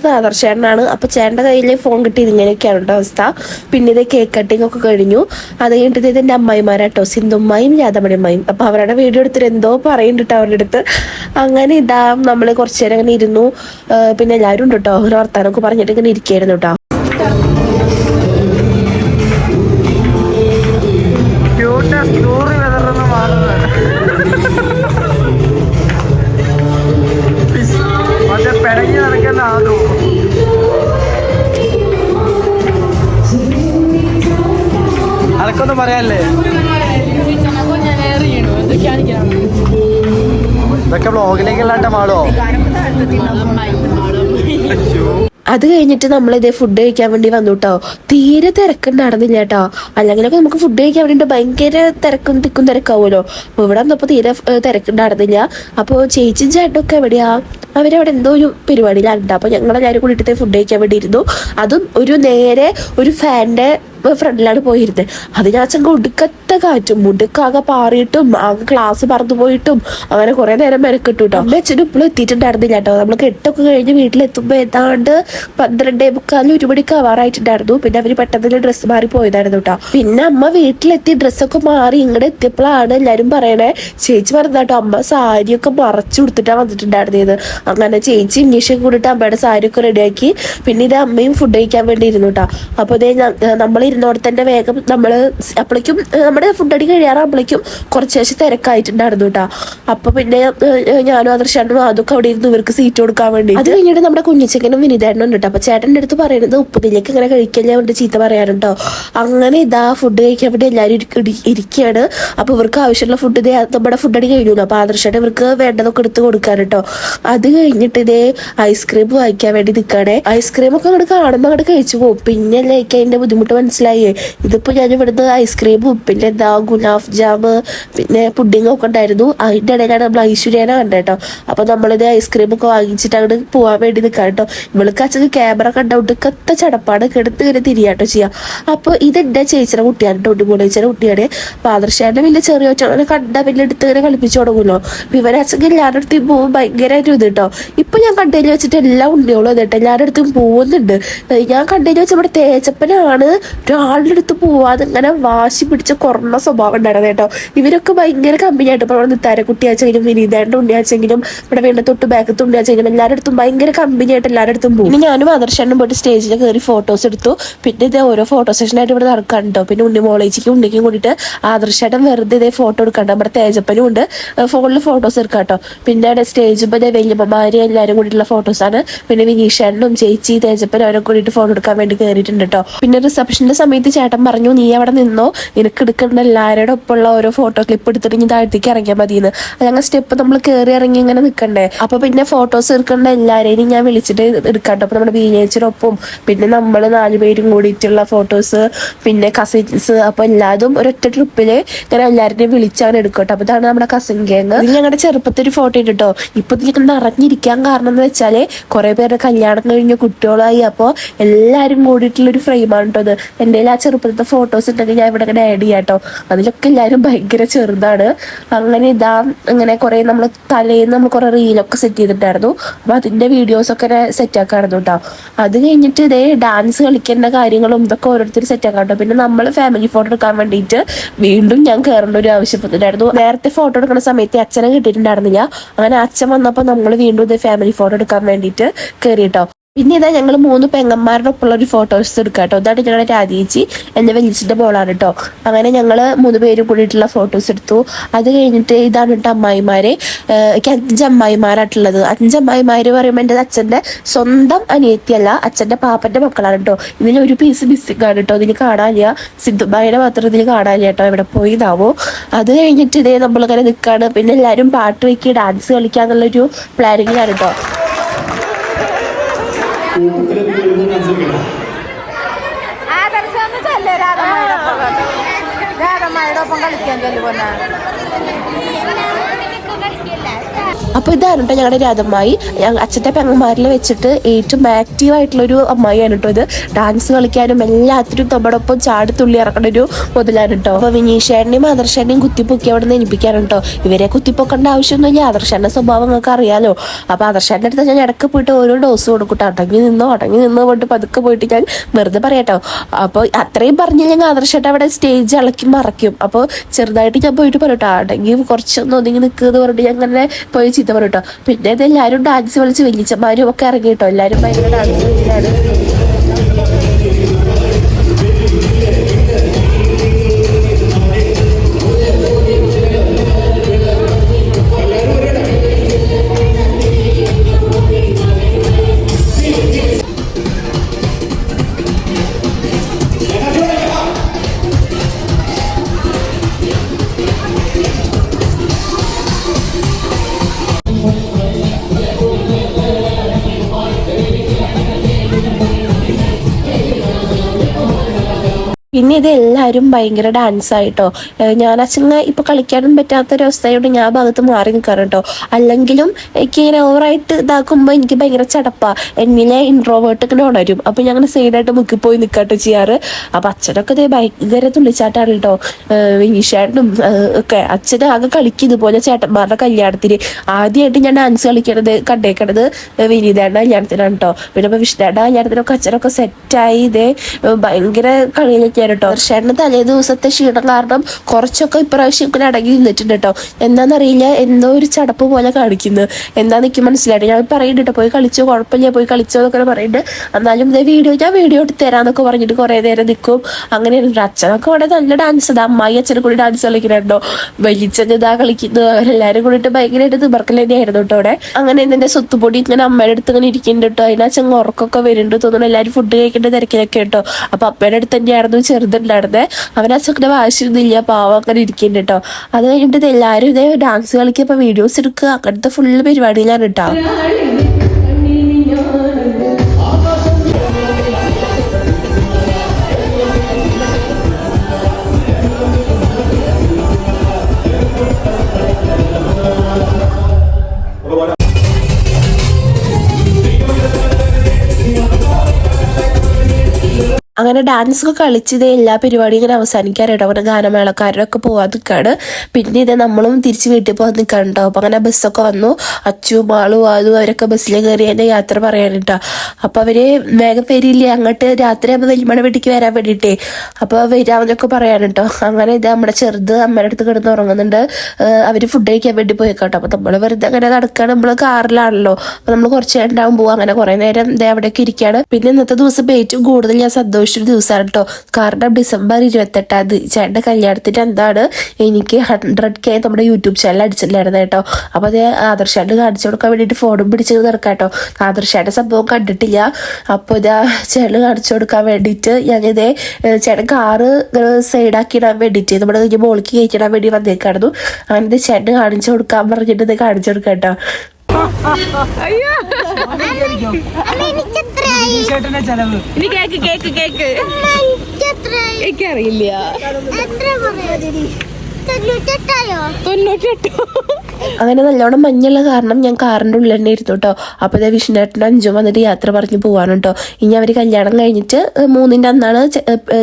വീഡിയോസ് ഒക്കെ ചേട്ടനാണ്. ആദർശേട്ടനാണ് അപ്പൊ ചേട്ടന്റെ കയ്യിൽ ഫോൺ കിട്ടി ഇങ്ങനെയൊക്കെയാണ് കേട്ടോ അവസ്ഥ. പിന്നെ ഇത് കേക്ക് കട്ടിംഗ് ഒക്കെ കഴിഞ്ഞു. അത് കഴിഞ്ഞിട്ട് ഇത് എന്റെ അമ്മായിമാരാട്ടോ സിന്ധുമ്മയും രാധമണിയമ്മയും അപ്പൊ അവരുടെ വീഡിയോ എടുത്തിട്ട് എന്തോ പറയുന്നുണ്ട് അവരുടെ അടുത്ത്. അങ്ങനെ ഇതാ നമ്മൾ കുറച്ചു നേരം അങ്ങനെ ഇരുന്നു. പിന്നെ എല്ലാവരും ഉണ്ട് കേട്ടോ. ഒരു വർത്താനൊക്കെ പറഞ്ഞിട്ട് ഇങ്ങനെ ഇരിക്കായിരുന്നു കേട്ടോ. അനക്കൊന്നും പറയാല്ലേ? ഇതൊക്കെ ബ്ലോഗിലേക്കല്ലാണ്ട് മാളോ അത് കഴിഞ്ഞിട്ട് നമ്മൾ ഇതേ ഫുഡ് കഴിക്കാൻ വേണ്ടി വന്നു കേട്ടോ തീരെ തിരക്കുണ്ടായിരുന്നില്ല കേട്ടോ അല്ലെങ്കിലൊക്കെ നമുക്ക് ഫുഡ് കഴിക്കാൻ വേണ്ടിയിട്ട് ഭയങ്കര തിരക്കും തിക്കും തിരക്കാവുമല്ലോ. അപ്പൊ ഇവിടെ വന്നപ്പോൾ തീരെ തിരക്കുണ്ടായിരുന്നില്ല അപ്പോൾ ചേച്ചിയും ചേട്ടനും ഒക്കെ എവിടെയാ? അവരവിടെ എന്തോ ഒരു പരിപാടിയിലാണ് അപ്പൊ ഞങ്ങളെല്ലാവരും കൂടിയിട്ട് ഫുഡ് കഴിക്കാൻ വേണ്ടി ഇരുന്നു. അതും ഒരു നേരെ ഒരു ഫാനിന്റെ ഫ്രണ്ടിലാണ് പോയിരുന്നത് അത് ഞാൻ ചങ്ക ഒടുക്കത്തെ കാറ്റും മുടുക്കാകെ പാറിയിട്ടും ആകെ ക്ലാസ് പറന്നു പോയിട്ടും അങ്ങനെ കുറേ നേരം മെനക്കിട്ടു കേട്ടോ അമ്മ അച്ഛനും ഇപ്പോഴും എത്തിയിട്ടുണ്ടായിരുന്നില്ല കേട്ടോ. നമ്മൾ കെട്ടൊക്കെ കഴിഞ്ഞ് വീട്ടിലെത്തുമ്പോൾ ഏതാണ്ട് പന്ത്രണ്ടേ മുക്കാലും ഒരു മണിക്ക് ആവാറായിട്ടുണ്ടായിരുന്നു. പിന്നെ അവർ പെട്ടെന്ന് ഡ്രസ്സ് മാറി പോയതായിരുന്നു കേട്ടോ. പിന്നെ അമ്മ വീട്ടിലെത്തി ഡ്രസ്സൊക്കെ മാറി ഇങ്ങോട്ട് എത്തിയപ്പോഴാണ് എല്ലാരും പറയണേ ചേച്ചി പറഞ്ഞാട്ടോ അമ്മ സാരിയൊക്കെ മറച്ചു കൊടുത്തിട്ടാണ് വന്നിട്ടുണ്ടായിരുന്നത്. അങ്ങനെ ചേച്ചി ഇംഗ്ലീഷൊക്കെ കൂടിയിട്ട് അമ്മയുടെ സാരിയൊക്കെ റെഡിയാക്കി പിന്നെ ഇത് അമ്മയും ഫുഡ് കഴിക്കാൻ വേണ്ടി ഇരുന്നു കേട്ടോ. അപ്പോൾ ഇതേ നമ്മൾ ഇരുന്നോടെ തന്നെ വേഗം നമ്മൾ അപ്പോഴേക്കും നമ്മുടെ ഫുഡ് അടി കഴിയാറാകുമ്പോഴേക്കും കുറച്ച് ശേഷം തിരക്കായിട്ടുണ്ടായിരുന്നു കേട്ടോ. അപ്പൊ പിന്നെ ഞാനും ആദർശാണ്ടും അതൊക്കെ അവിടെ ഇരുന്ന് ഇവർക്ക് സീറ്റ് കൊടുക്കാൻ വേണ്ടി അത് കഴിഞ്ഞിട്ട് നമ്മുടെ കുഞ്ഞിച്ചക്കനും വിനിതേട്ടനും ഉണ്ട് കേട്ടോ. അപ്പൊ ചേട്ടന്റെ അടുത്ത് പറയുന്നത് ഉപ്പുതിലേക്ക് ഇങ്ങനെ കഴിക്കല്ലേ അവരുടെ ചീത്ത പറയാറുണ്ടോ അങ്ങനെ ഇതാ ഫുഡ് കഴിക്കാൻ വേണ്ടി എല്ലാവരും ഇരിക്ക- ഇരി- ഇരിക്കുകയാണ് അപ്പൊ ഇവർക്ക് ആവശ്യമുള്ള ഫുഡ് ഇതേ നമ്മുടെ ഫുഡ് അടി കഴിഞ്ഞു അപ്പൊ ആദർശായിട്ട് ഇവർക്ക് വേണ്ടതൊക്കെ എടുത്ത് കൊടുക്കാൻ കേട്ടോ. അത് കഴിഞ്ഞിട്ട് ഇതേ ഐസ്ക്രീം വാങ്ങിക്കാൻ വേണ്ടി നിൽക്കുകയാണേ ഐസ്ക്രീം ഒക്കെ അങ്ങോട്ട് കാണുമ്പോൾ അങ്ങോട്ട് കഴിച്ചു പോകും. പിന്നെ ലൈക്ക് അതിന്റെ ബുദ്ധിമുട്ട് മനസ്സിലായി ഇതിപ്പോ ഞാൻ ഇവിടുന്ന് ഐസ്ക്രീമും പിന്നെ എന്താ ഗുലാബ് ജാമ് പിന്നെ പുഡിങ്ങും ഒക്കെ ഉണ്ടായിരുന്നു. അതിന്റെ ഇടയിലാണ് നമ്മൾ ഐശ്വര്യനെ കണ്ടത് കേട്ടോ. അപ്പൊ നമ്മളിത് ഐസ്ക്രീം ഒക്കെ വാങ്ങിച്ചിട്ട് അങ്ങോട്ട് പോവാൻ വേണ്ടി നിൽക്കാം കേട്ടോ. ഇവൾക്ക് അച്ഛൻ ക്യാമറ കണ്ടോണ്ട് കത്ത ചടപ്പാണ്. കിടത്ത് ഇങ്ങനെ തിരിയാട്ടോ ചെയ്യാം. അപ്പൊ ഇത് എന്റെ ചേച്ചിയുടെ കുട്ടിയാണ് കേട്ടോ. ഉണ്ണിമൂളേച്ചിയുടെ കുട്ടിയാണ്. പാദർശാന്റെ വലിയ ചെറിയ ഒറ്റ കണ്ട വലിയ എടുത്ത് ഇങ്ങനെ കളിപ്പിച്ചു തുടങ്ങുമല്ലോ. അച്ഛൻ എല്ലാവരുടെ അടുത്തും പോകും ഭയങ്കര ഒരു ഇത് കേട്ടോ. ഇപ്പൊ ഞാൻ കണ്ടതിൽ വെച്ചിട്ട് എല്ലാ ഉണ്ണികളും കേട്ടോ. എല്ലാവരുടെ അടുത്തും പോകുന്നുണ്ട് ഞാൻ കണ്ടതിൽ വെച്ച് ഇവിടെ തേച്ചപ്പനാണ്. ഒരാളുടെ അടുത്ത് പോവാതെ ഇങ്ങനെ വാശി പിടിച്ച കുറഞ്ഞ സ്വഭാവം ഉണ്ടായിരുന്നു കേട്ടോ. ഇവരൊക്കെ ഭയങ്കര കമ്പനിയായിട്ട് ഇപ്പോൾ ഇവിടെ നിത്താരക്കുട്ടിയാച്ചെങ്കിലും വിനീതേണ്ട ഉണ്ണിയാച്ചെങ്കിലും ഇവിടെ വേണ്ട തൊട്ട് ബാക്കത്ത് ഉണ്ണിയാച്ചെങ്കിലും എല്ലാവരുടെ അടുത്തും ഭയങ്കര കമ്പനിയായിട്ട് എല്ലാവരുടെ അടുത്തും പോകും ഇനി ഞാനും ആദർശനും പോയിട്ട് സ്റ്റേജിൽ കയറി ഫോട്ടോസ് എടുത്തു. പിന്നെ ഇത് ഓരോ ഫോട്ടോ സെഷനായിട്ട് ഇവിടെ നടക്കാൻ കേട്ടോ. പിന്നെ ഉണ്ണി മോളേജിക്കും ഉണ്ണിക്കും കൂടിയിട്ട് ആദർശായിട്ടും വെറുതെ ഇതേ ഫോട്ടോ എടുക്കണ്ട നമ്മുടെ തേജപ്പനും ഉണ്ട്. ഫോണിൽ ഫോട്ടോസ് എടുക്കാം കേട്ടോ. പിന്നെ അവിടെ സ്റ്റേജ് ഇപ്പോൾ വലിയമ്മമാര് എല്ലാവരും കൂടിയിട്ടുള്ള ഫോട്ടോസാണ് പിന്നെ വിനീഷേട്ടനും ചേച്ചി തേജപ്പനും അവരെ കൂടിയിട്ട് ഫോട്ടോ എടുക്കാൻ വേണ്ടി കയറിയിട്ടുണ്ട് കേട്ടോ. പിന്നെ റിസപ്ഷന്റെ സമയത്ത് ചേട്ടൻ പറഞ്ഞു നീ അവിടെ നിന്നോ? നിനക്ക് എടുക്കേണ്ട എല്ലാവരുടെ ഒപ്പമുള്ള ഓരോ ഫോട്ടോ ക്ലിപ്പ് എടുത്തിട്ട് ഇനി താഴത്തേക്ക് ഇറങ്ങിയാൽ മതിയെന്ന്. ഞങ്ങൾ സ്റ്റെപ്പ് നമ്മൾ കയറി ഇറങ്ങി ഇങ്ങനെ നിൽക്കണ്ടേ അപ്പൊ പിന്നെ ഫോട്ടോസ് എടുക്കേണ്ട എല്ലാവരെയും ഞാൻ വിളിച്ചിട്ട് എടുക്കാട്ടോ. അപ്പൊ നമ്മുടെ ബീനേച്ചറൊപ്പം പിന്നെ നമ്മൾ നാലുപേരും കൂടിയിട്ടുള്ള ഫോട്ടോസ് പിന്നെ കസിൻസ് അപ്പൊ എല്ലാതും ഒരൊറ്റ ട്രിപ്പിൽ ഇങ്ങനെ എല്ലാവരുടെയും വിളിച്ചാണ് എടുക്കട്ടോ. അപ്പൊ ഇതാണ് നമ്മുടെ കസിൻ ഗ്യാങ് ഞങ്ങളുടെ ചെറുപ്പത്തിൽ ഒരു ഫോട്ടോ ഇട്ടോ ഇപ്പൊ ഇതിലേക്ക് നിറഞ്ഞിരിക്കാൻ കാരണം എന്ന് വെച്ചാൽ കുറെ പേരുടെ കല്യാണം കഴിഞ്ഞ കുട്ടികളായി. അപ്പൊ എല്ലാരും കൂടിയിട്ടുള്ള ഒരു ഫ്രെയിമാണ് കേട്ടോ അത് എന്റെ ആ ചെറുപ്പത്തെ ഫോട്ടോസ് ഉണ്ടെങ്കിൽ ഞാൻ ഇവിടെ ഇങ്ങനെ ആഡ് ചെയ്യാം കേട്ടോ അതിലൊക്കെ എല്ലാവരും ഭയങ്കര ചെറുതാണ്. അങ്ങനെ ഇതാ ഇങ്ങനെ കുറേ നമ്മൾ തലേന്ന് നമ്മൾ കുറെ റീലൊക്കെ സെറ്റ് ചെയ്തിട്ടായിരുന്നു അപ്പൊ അതിന്റെ വീഡിയോസൊക്കെ സെറ്റ് ആക്കാറുണ്ട് കേട്ടോ അത് കഴിഞ്ഞിട്ട് ഇതേ ഡാൻസ് കളിക്കേണ്ട കാര്യങ്ങളും ഇതൊക്കെ ഓരോരുത്തർ സെറ്റ് ആക്കാം കേട്ടോ പിന്നെ നമ്മൾ ഫാമിലി ഫോട്ടോ എടുക്കാൻ വേണ്ടിയിട്ട് വീണ്ടും ഞാൻ കയറേണ്ട ഒരു ആവശ്യപ്പെട്ടിട്ടുണ്ടായിരുന്നു നേരത്തെ ഫോട്ടോ എടുക്കുന്ന സമയത്ത് അച്ഛനെ കിട്ടിയിട്ടുണ്ടായിരുന്നില്ല. അങ്ങനെ അച്ഛൻ വന്നപ്പോൾ നമ്മൾ വീണ്ടും ഇത് ഫാമിലി ഫോട്ടോ എടുക്കാൻ വേണ്ടിയിട്ട് കയറി കേട്ടോ പിന്നെ ഇതാ ഞങ്ങൾ മൂന്ന് പെങ്ങന്മാരുടെ ഒപ്പമുള്ള ഒരു ഫോട്ടോസ് എടുക്കാം കേട്ടോ ഇതാണ് ഞങ്ങളുടെ രാജീച്ചി എന്റെ വെല്ലിച്ചിന്റെ മോളാണ് കേട്ടോ അങ്ങനെ ഞങ്ങൾ മൂന്ന് പേരും കൂടിയിട്ടുള്ള ഫോട്ടോസ് എടുത്തു. അത് കഴിഞ്ഞിട്ട് ഇതാണ് കേട്ടോ അമ്മായിമാരെ. അഞ്ച് അമ്മായിമാരായിട്ടുള്ളത്. അഞ്ച് അമ്മായിമാര് പറയുമ്പോൾ എന്റെ അച്ഛന്റെ സ്വന്തം അനിയത്തിയല്ല അച്ഛന്റെ പാപ്പന്റെ മക്കളാണ് കേട്ടോ ഇതിന് ഒരു പീസ് മിസ്സിംഗ് ആണ് കേട്ടോ ഇതിന് കാണാനില്ല. സിദ്ധുബായിയുടെ മാത്രം ഇതിന് കാണാനില്ല കേട്ടോ എവിടെ പോയി ഇതാവോ. അത് കഴിഞ്ഞിട്ട് ഇതേ നമ്മളിങ്ങനെ നിൽക്കുകയാണ് പിന്നെ എല്ലാവരും പാട്ട് വയ്ക്കുക ഡാൻസ് കളിക്കാന്നുള്ളൊരു പ്ലാനിങ്ങിലാണ് കേട്ടോ ആദർശം ചെല്ലേ രാധമ്മയുടെ ഒപ്പം. രാധമ്മയുടെ ഒപ്പം കളിക്കാൻ ചെല്ലു പൊന്നാ അപ്പൊ ഇതാണ് കേട്ടോ ഞങ്ങളുടെ ഒരു അതമ്മായി അച്ഛന്റെ പെങ്ങന്മാരിൽ വെച്ചിട്ട് ഏറ്റവും ആക്റ്റീവ് ആയിട്ടുള്ള ഒരു അമ്മായിയാണ് കേട്ടോ ഇത്. ഡാൻസ് കളിക്കാനും എല്ലാത്തിനും നമ്മുടെ ഒപ്പം ചാടി തുള്ളി ഒരു മുതലാണ് കേട്ടോ അപ്പൊ വിനീഷേട്ടനെയും ആദർശേട്ടനെയും കുത്തിപ്പൊക്കി അവിടെ നിന്ന് എനിപ്പിക്കാണ് കേട്ടോ ഇവരെ കുത്തിപ്പൊക്കേണ്ട ആവശ്യമൊന്നും ആവശ്യമൊന്നുമില്ല ആദർശേട്ടന്റെ സ്വഭാവം നിങ്ങൾക്ക് അറിയാലോ. അപ്പൊ ആദർശേട്ടന്റെ അടുത്ത് ഞാൻ ഇടയ്ക്ക് പോയിട്ട് ഓരോ ഡോസ് കൊടുക്കട്ടെ അടങ്ങി നിന്നോ അടങ്ങി നിന്നോ പോയിട്ട് പതുക്കെ പോയിട്ട് ഞാൻ വെറുതെ പറയാട്ടോ അപ്പൊ അത്രയും പറഞ്ഞ് ഞങ്ങൾ ആദർശേട്ടൻ അവിടെ സ്റ്റേജ് ഇളക്കി മറക്കും അപ്പോൾ ചെറുതായിട്ട് ഞാൻ പോയിട്ട് പറയട്ടോ അടങ്ങി കുറച്ചൊന്നും ഒതുങ്ങി നിൽക്കുന്നത് പറഞ്ഞിട്ട് ഞാൻ അങ്ങനെ പോയി ചീത്ത കേട്ടോ പിന്നെ ഇത് എല്ലാവരും ഡാൻസ് കളിച്ച് വലിച്ചന്മാരും ഒക്കെ ഇറങ്ങി കേട്ടോ എല്ലാവരും ഭയങ്കര ഡാൻസ് കളിച്ചിട്ടാണ് പിന്നെ ഇത് എല്ലാവരും ഭയങ്കര ഡാൻസ് ആയിട്ടോ. ഞാൻ അച്ഛനെ ഇപ്പൊ കളിക്കാനും പറ്റാത്തൊരവസ്ഥയോട് ഞാൻ ഭാഗത്ത് മാറി നിൽക്കാറ് കേട്ടോ അല്ലെങ്കിലും എനിക്ക് ഇങ്ങനെ ഓവറായിട്ട് ഇതാക്കുമ്പോൾ എനിക്ക് ഭയങ്കര ചടപ്പാ. എന്നിലെ ഇൻട്രോവേർട്ട് ഇങ്ങനെ ഉണരും. അപ്പൊ ഞാൻ അങ്ങനെ സൈഡായിട്ട് മുക്കി പോയി നിൽക്കാട്ടോ ചെയ്യാറ്. അപ്പൊ അച്ഛനൊക്കെ ഇതേ ഭയങ്കര തുള്ളിച്ചാട്ടാണ് കേട്ടോ വിനീഷേട്ടനും ഒക്കെ. അച്ഛന് ആകെ കളിക്കും ഇതുപോലെ ചേട്ടന്മാരുടെ കല്യാണത്തിന്. ആദ്യമായിട്ട് ഞാൻ ഡാൻസ് കളിക്കണത് കണ്ടേക്കണത് വിനീതയുടെ കല്യാണത്തിനാണ് കേട്ടോ പിന്നെ ഇപ്പൊ വിഷ്ണുടെ കല്യാണത്തിനൊക്കെ അച്ഛനൊക്കെ സെറ്റായി ഇതേ ഭയങ്കര കളിയിലൊക്കെ ഇരിക്കുകയാണ് കേട്ടോ. ദർശേട്ടന് തലേ ദിവസത്തെ ക്ഷീണം കാരണം കുറച്ചൊക്കെ ഇപ്രാവശ്യം ഇങ്ങനെ അടങ്ങി നിന്നിട്ടുണ്ട് കേട്ടോ. എന്താണെന്നറിയില്ല എന്തോ ഒരു ചടപ്പ് പോലെ കാണിക്കുന്നു. എന്താന്ന് എനിക്ക് മനസ്സിലായിട്ട് ഞാൻ പറയുന്നുണ്ട് കേട്ടോ പോയി കളിച്ചോ കുഴപ്പമില്ല പോയി കളിച്ചോ എന്നൊക്കെ പറയുന്നുണ്ട്. എന്നാലും ഇതേ വീഡിയോ ഞാൻ വീഡിയോ എടുത്ത് തരാന്നൊക്കെ പറഞ്ഞിട്ട് കുറേ നേരം നിൽക്കും അങ്ങനെ അച്ഛനൊക്കെ ഇവിടെ നല്ല ഡാൻസ് അത് അമ്മായി അച്ഛനും കൂടി ഡാൻസ് കളിക്കുന്നുണ്ടോ? വലിച്ചത് ഇതാ കളിക്കുന്നു. അവരെല്ലാരും കൂടിയിട്ട് ഭയങ്കരമായിട്ട് തിമർക്കൽ തന്നെയായിരുന്നു കേട്ടോ അവിടെ. അങ്ങനെ ഇതിന്റെ സ്വത്തുപൊടി ഇങ്ങനെ അമ്മയുടെ അടുത്ത് ഇങ്ങനെ ഇരിക്കുന്നുണ്ട് കേട്ടോ. അതിനച്ഛൻ ഉറക്കൊക്കെ വരുന്നുണ്ട് തോന്നുന്നു. എല്ലാവരും ഫുഡ് കഴിക്കേണ്ട തിരക്കിലൊക്കെ കേട്ടോ. അപ്പൊ അപ്പയുടെ അടുത്ത് തന്നെയായിരുന്നു ചെറുതുണ്ടായിരുന്നത് അവൻ അച്ഛന്റെ വാശിയൊന്നുമില്ല പാവം അങ്ങനെ ഇരിക്കുന്നുണ്ട് കേട്ടോ അത് കഴിഞ്ഞിട്ട് എല്ലാവരും ഇതേ ഡാൻസ് കളിക്കുക വീഡിയോസ് എടുക്കുക. അങ്ങനത്തെ ഫുള്ള് പരിപാടിയിലാണ് കേട്ടോ അങ്ങനെ ഡാൻസ് ഒക്കെ കളിച്ചത് എല്ലാ പരിപാടിയും ഇങ്ങനെ അവസാനിക്കാറുണ്ട് അങ്ങനെ ഗാനമേളക്കാരൊക്കെ പോകാൻ നിൽക്കാണ് പിന്നെ ഇത് നമ്മളും തിരിച്ച് വീട്ടിൽ പോകാൻ നിൽക്കാനുണ്ടോ അപ്പം അങ്ങനെ ബസ്സൊക്കെ വന്നു. അച്ചു മാളു ആദു അവരൊക്കെ ബസ്സിൽ കയറി എന്നെ യാത്ര പറയാനിട്ടോ അപ്പം അവർ വേഗം വരില്ലേ? അങ്ങോട്ട് രാത്രി ആകുമ്പോൾ വലിയമണ വീട്ടിലേക്ക് വരാൻ വേണ്ടിയിട്ടേ. അപ്പോൾ വരാമെന്നൊക്കെ പറയാനിട്ടോ അങ്ങനെ ഇത് നമ്മുടെ ചെറുത് അമ്മയുടെ അടുത്ത് കിടന്ന് ഉറങ്ങുന്നുണ്ട്. അവർ ഫുഡ് കഴിക്കാൻ വേണ്ടി പോയിക്കോട്ടോ അപ്പം നമ്മൾ വെറുതെ അങ്ങനെ നടക്കുകയാണ് നമ്മൾ കാറിലാണല്ലോ. അപ്പം നമ്മൾ കുറച്ച് ഉണ്ടാവും പോവാം. അങ്ങനെ കുറേ നേരം അവിടെയൊക്കെ ഇരിക്കുകയാണ് പിന്നെ ഇന്നത്തെ ദിവസം ഏറ്റവും കൂടുതൽ ഞാൻ സന്തോഷിച്ചൊരു ദിവസമാണ് കേട്ടോ കാരണം ഡിസംബർ ഇരുപത്തെട്ടാം തീയതി ചേട്ടന്റെ കല്യാണത്തിന്റെ എന്താണ് എനിക്ക് ഹൺഡ്രഡ് കെ നമ്മുടെ യൂട്യൂബ് ചാനൽ അടിച്ചിട്ടുണ്ടായിരുന്നു കേട്ടോ അപ്പോൾ അത് ആദർശാണ്ട് കാണിച്ചു കൊടുക്കാൻ വേണ്ടിയിട്ട് ഫോണും പിടിച്ച് നടക്കാം കേട്ടോ ആദർശാന്റെ സംഭവം കണ്ടിട്ടില്ല. അപ്പോൾ ഇതാ ചേട്ടൻ കാണിച്ചു കൊടുക്കാൻ വേണ്ടിയിട്ട് ഞാനിതേ ചേട്ടൻ കാറ് സൈഡാക്കി ഇടാൻ വേണ്ടിയിട്ട് നമ്മുടെ മോളിക്ക് കയറ്റിടാൻ വേണ്ടി വന്നേക്കായിരുന്നു. അങ്ങനെ ഇത് ചേട്ടന് കാണിച്ചു കൊടുക്കാൻ പറഞ്ഞിട്ട് ഇത് കാണിച്ചു കൊടുക്കാം കേട്ടോ ചെലവ്. ഇനി കേക്ക് കേക്ക് കേക്ക്. എനിക്കറിയില്ല. തൊണ്ണൂറ്റെട്ടോ. അങ്ങനെ നല്ലോണം മഞ്ഞുള്ള കാരണം ഞാൻ കാറിന്റെ ഉള്ളിൽ തന്നെ ഇരുന്നു കേട്ടോ അപ്പോൾ ഇതേ വിഷ്ണുവേട്ടന്റെ അഞ്ചും വന്നിട്ട് യാത്ര പറഞ്ഞ് പോവാണ് കേട്ടോ ഇനി അവർ കല്യാണം കഴിഞ്ഞിട്ട് മൂന്നിന്റെ മൂന്നിന്റെ അന്നാണ്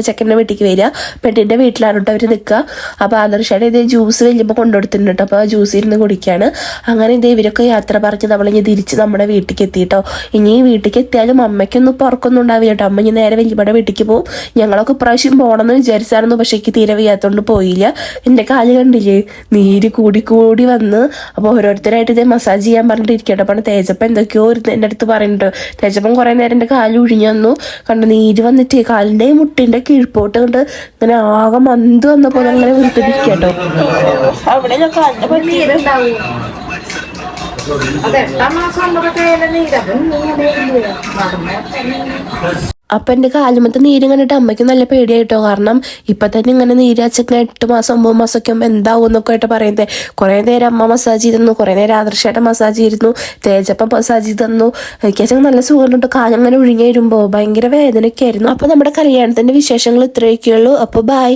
ചെക്കന്റെ വീട്ടിലേക്ക് വരിക. പെണ്ണിന്റെ വീട്ടിലാണ് കേട്ടോ അവർ നിൽക്കുക അപ്പോൾ ആദർശയുടെ ഇതേ ജ്യൂസ് വലിയപ്പോൾ കൊണ്ടുകൊടുത്തിട്ടുണ്ട് കേട്ടോ അപ്പോൾ ആ ജ്യൂസ് ഇരുന്ന് കുടിക്കുകയാണ് അങ്ങനെ ഇതേ ഇവരൊക്കെ യാത്ര പറഞ്ഞ് നമ്മളിനി തിരിച്ച് നമ്മുടെ വീട്ടിലേക്ക് എത്തി കേട്ടോ ഇനി വീട്ടിലേക്ക് എത്തിയാലും അമ്മയ്ക്കൊന്നും പുറക്കൊന്നും ഉണ്ടാവില്ല കേട്ടോ അമ്മ ഇനി നേരെ വലിയമ്മയുടെ വീട്ടിലേക്ക് പോകും ഞങ്ങളൊക്കെ ഇപ്രാവശ്യം പോകണമെന്ന് വിചാരിച്ചായിരുന്നു. പക്ഷേ എനിക്ക് തീരെ വയ്യാത്തതുകൊണ്ട് പോയില്ല. എന്റെ കാൽ കണ്ടില്ലേ? നീര് കൂടി കൂടി വന്ന് അപ്പോൾ ഓരോരുത്തരായിട്ട് ഇതേ മസാജ് ചെയ്യാൻ പറഞ്ഞിട്ട് ഇരിക്കട്ടെ അപ്പോൾ തേജപ്പൻ എന്തൊക്കെയോ ഒരു എന്റെ അടുത്ത് പറയുന്നുണ്ട്. തേജപ്പൻ കുറേ നേരം എന്റെ കാൽ ഒഴിഞ്ഞു വന്നു. കണ്ട് നീര് വന്നിട്ട് കാലിന്റെ മുട്ടിന്റെ കീഴ്പോട്ട് കണ്ട് ഇങ്ങനെ ആകെ മന്ത് വന്ന പോലെ അങ്ങനെ വീട്ടിലിരിക്കട്ടോ അവിടെ അപ്പൊ എന്റെ കാലുമത്തെ നീര് കണ്ടിട്ട് അമ്മയ്ക്ക് നല്ല പേടിയായിട്ടോ? കാരണം ഇപ്പൊ തന്നെ ഇങ്ങനെ നീരാച്ചൊക്കെ എട്ട് മാസം ഒമ്പത് മാസം ഒക്കെ ആകുമ്പോൾ എന്താവും എന്നൊക്കെ ആയിട്ട് പറയുന്നത് കുറെ നേരം അമ്മ മസാജ് ചെയ്തിരുന്നു കുറെ നേരം ആദർശമായിട്ട് മസാജ് ചെയ്തിരുന്നു തേജപ്പ മസാജ് തന്നു. എനിക്കാച്ച നല്ല സുഖമുണ്ട്. കാലങ്ങനെ ഒഴുങ്ങി വരുമ്പോ ഭയങ്കര വേദനയൊക്കെ ആയിരുന്നു. അപ്പൊ നമ്മുടെ കല്യാണത്തിന്റെ വിശേഷങ്ങൾ ഇത്രയൊക്കെയുള്ളൂ അപ്പൊ ബൈ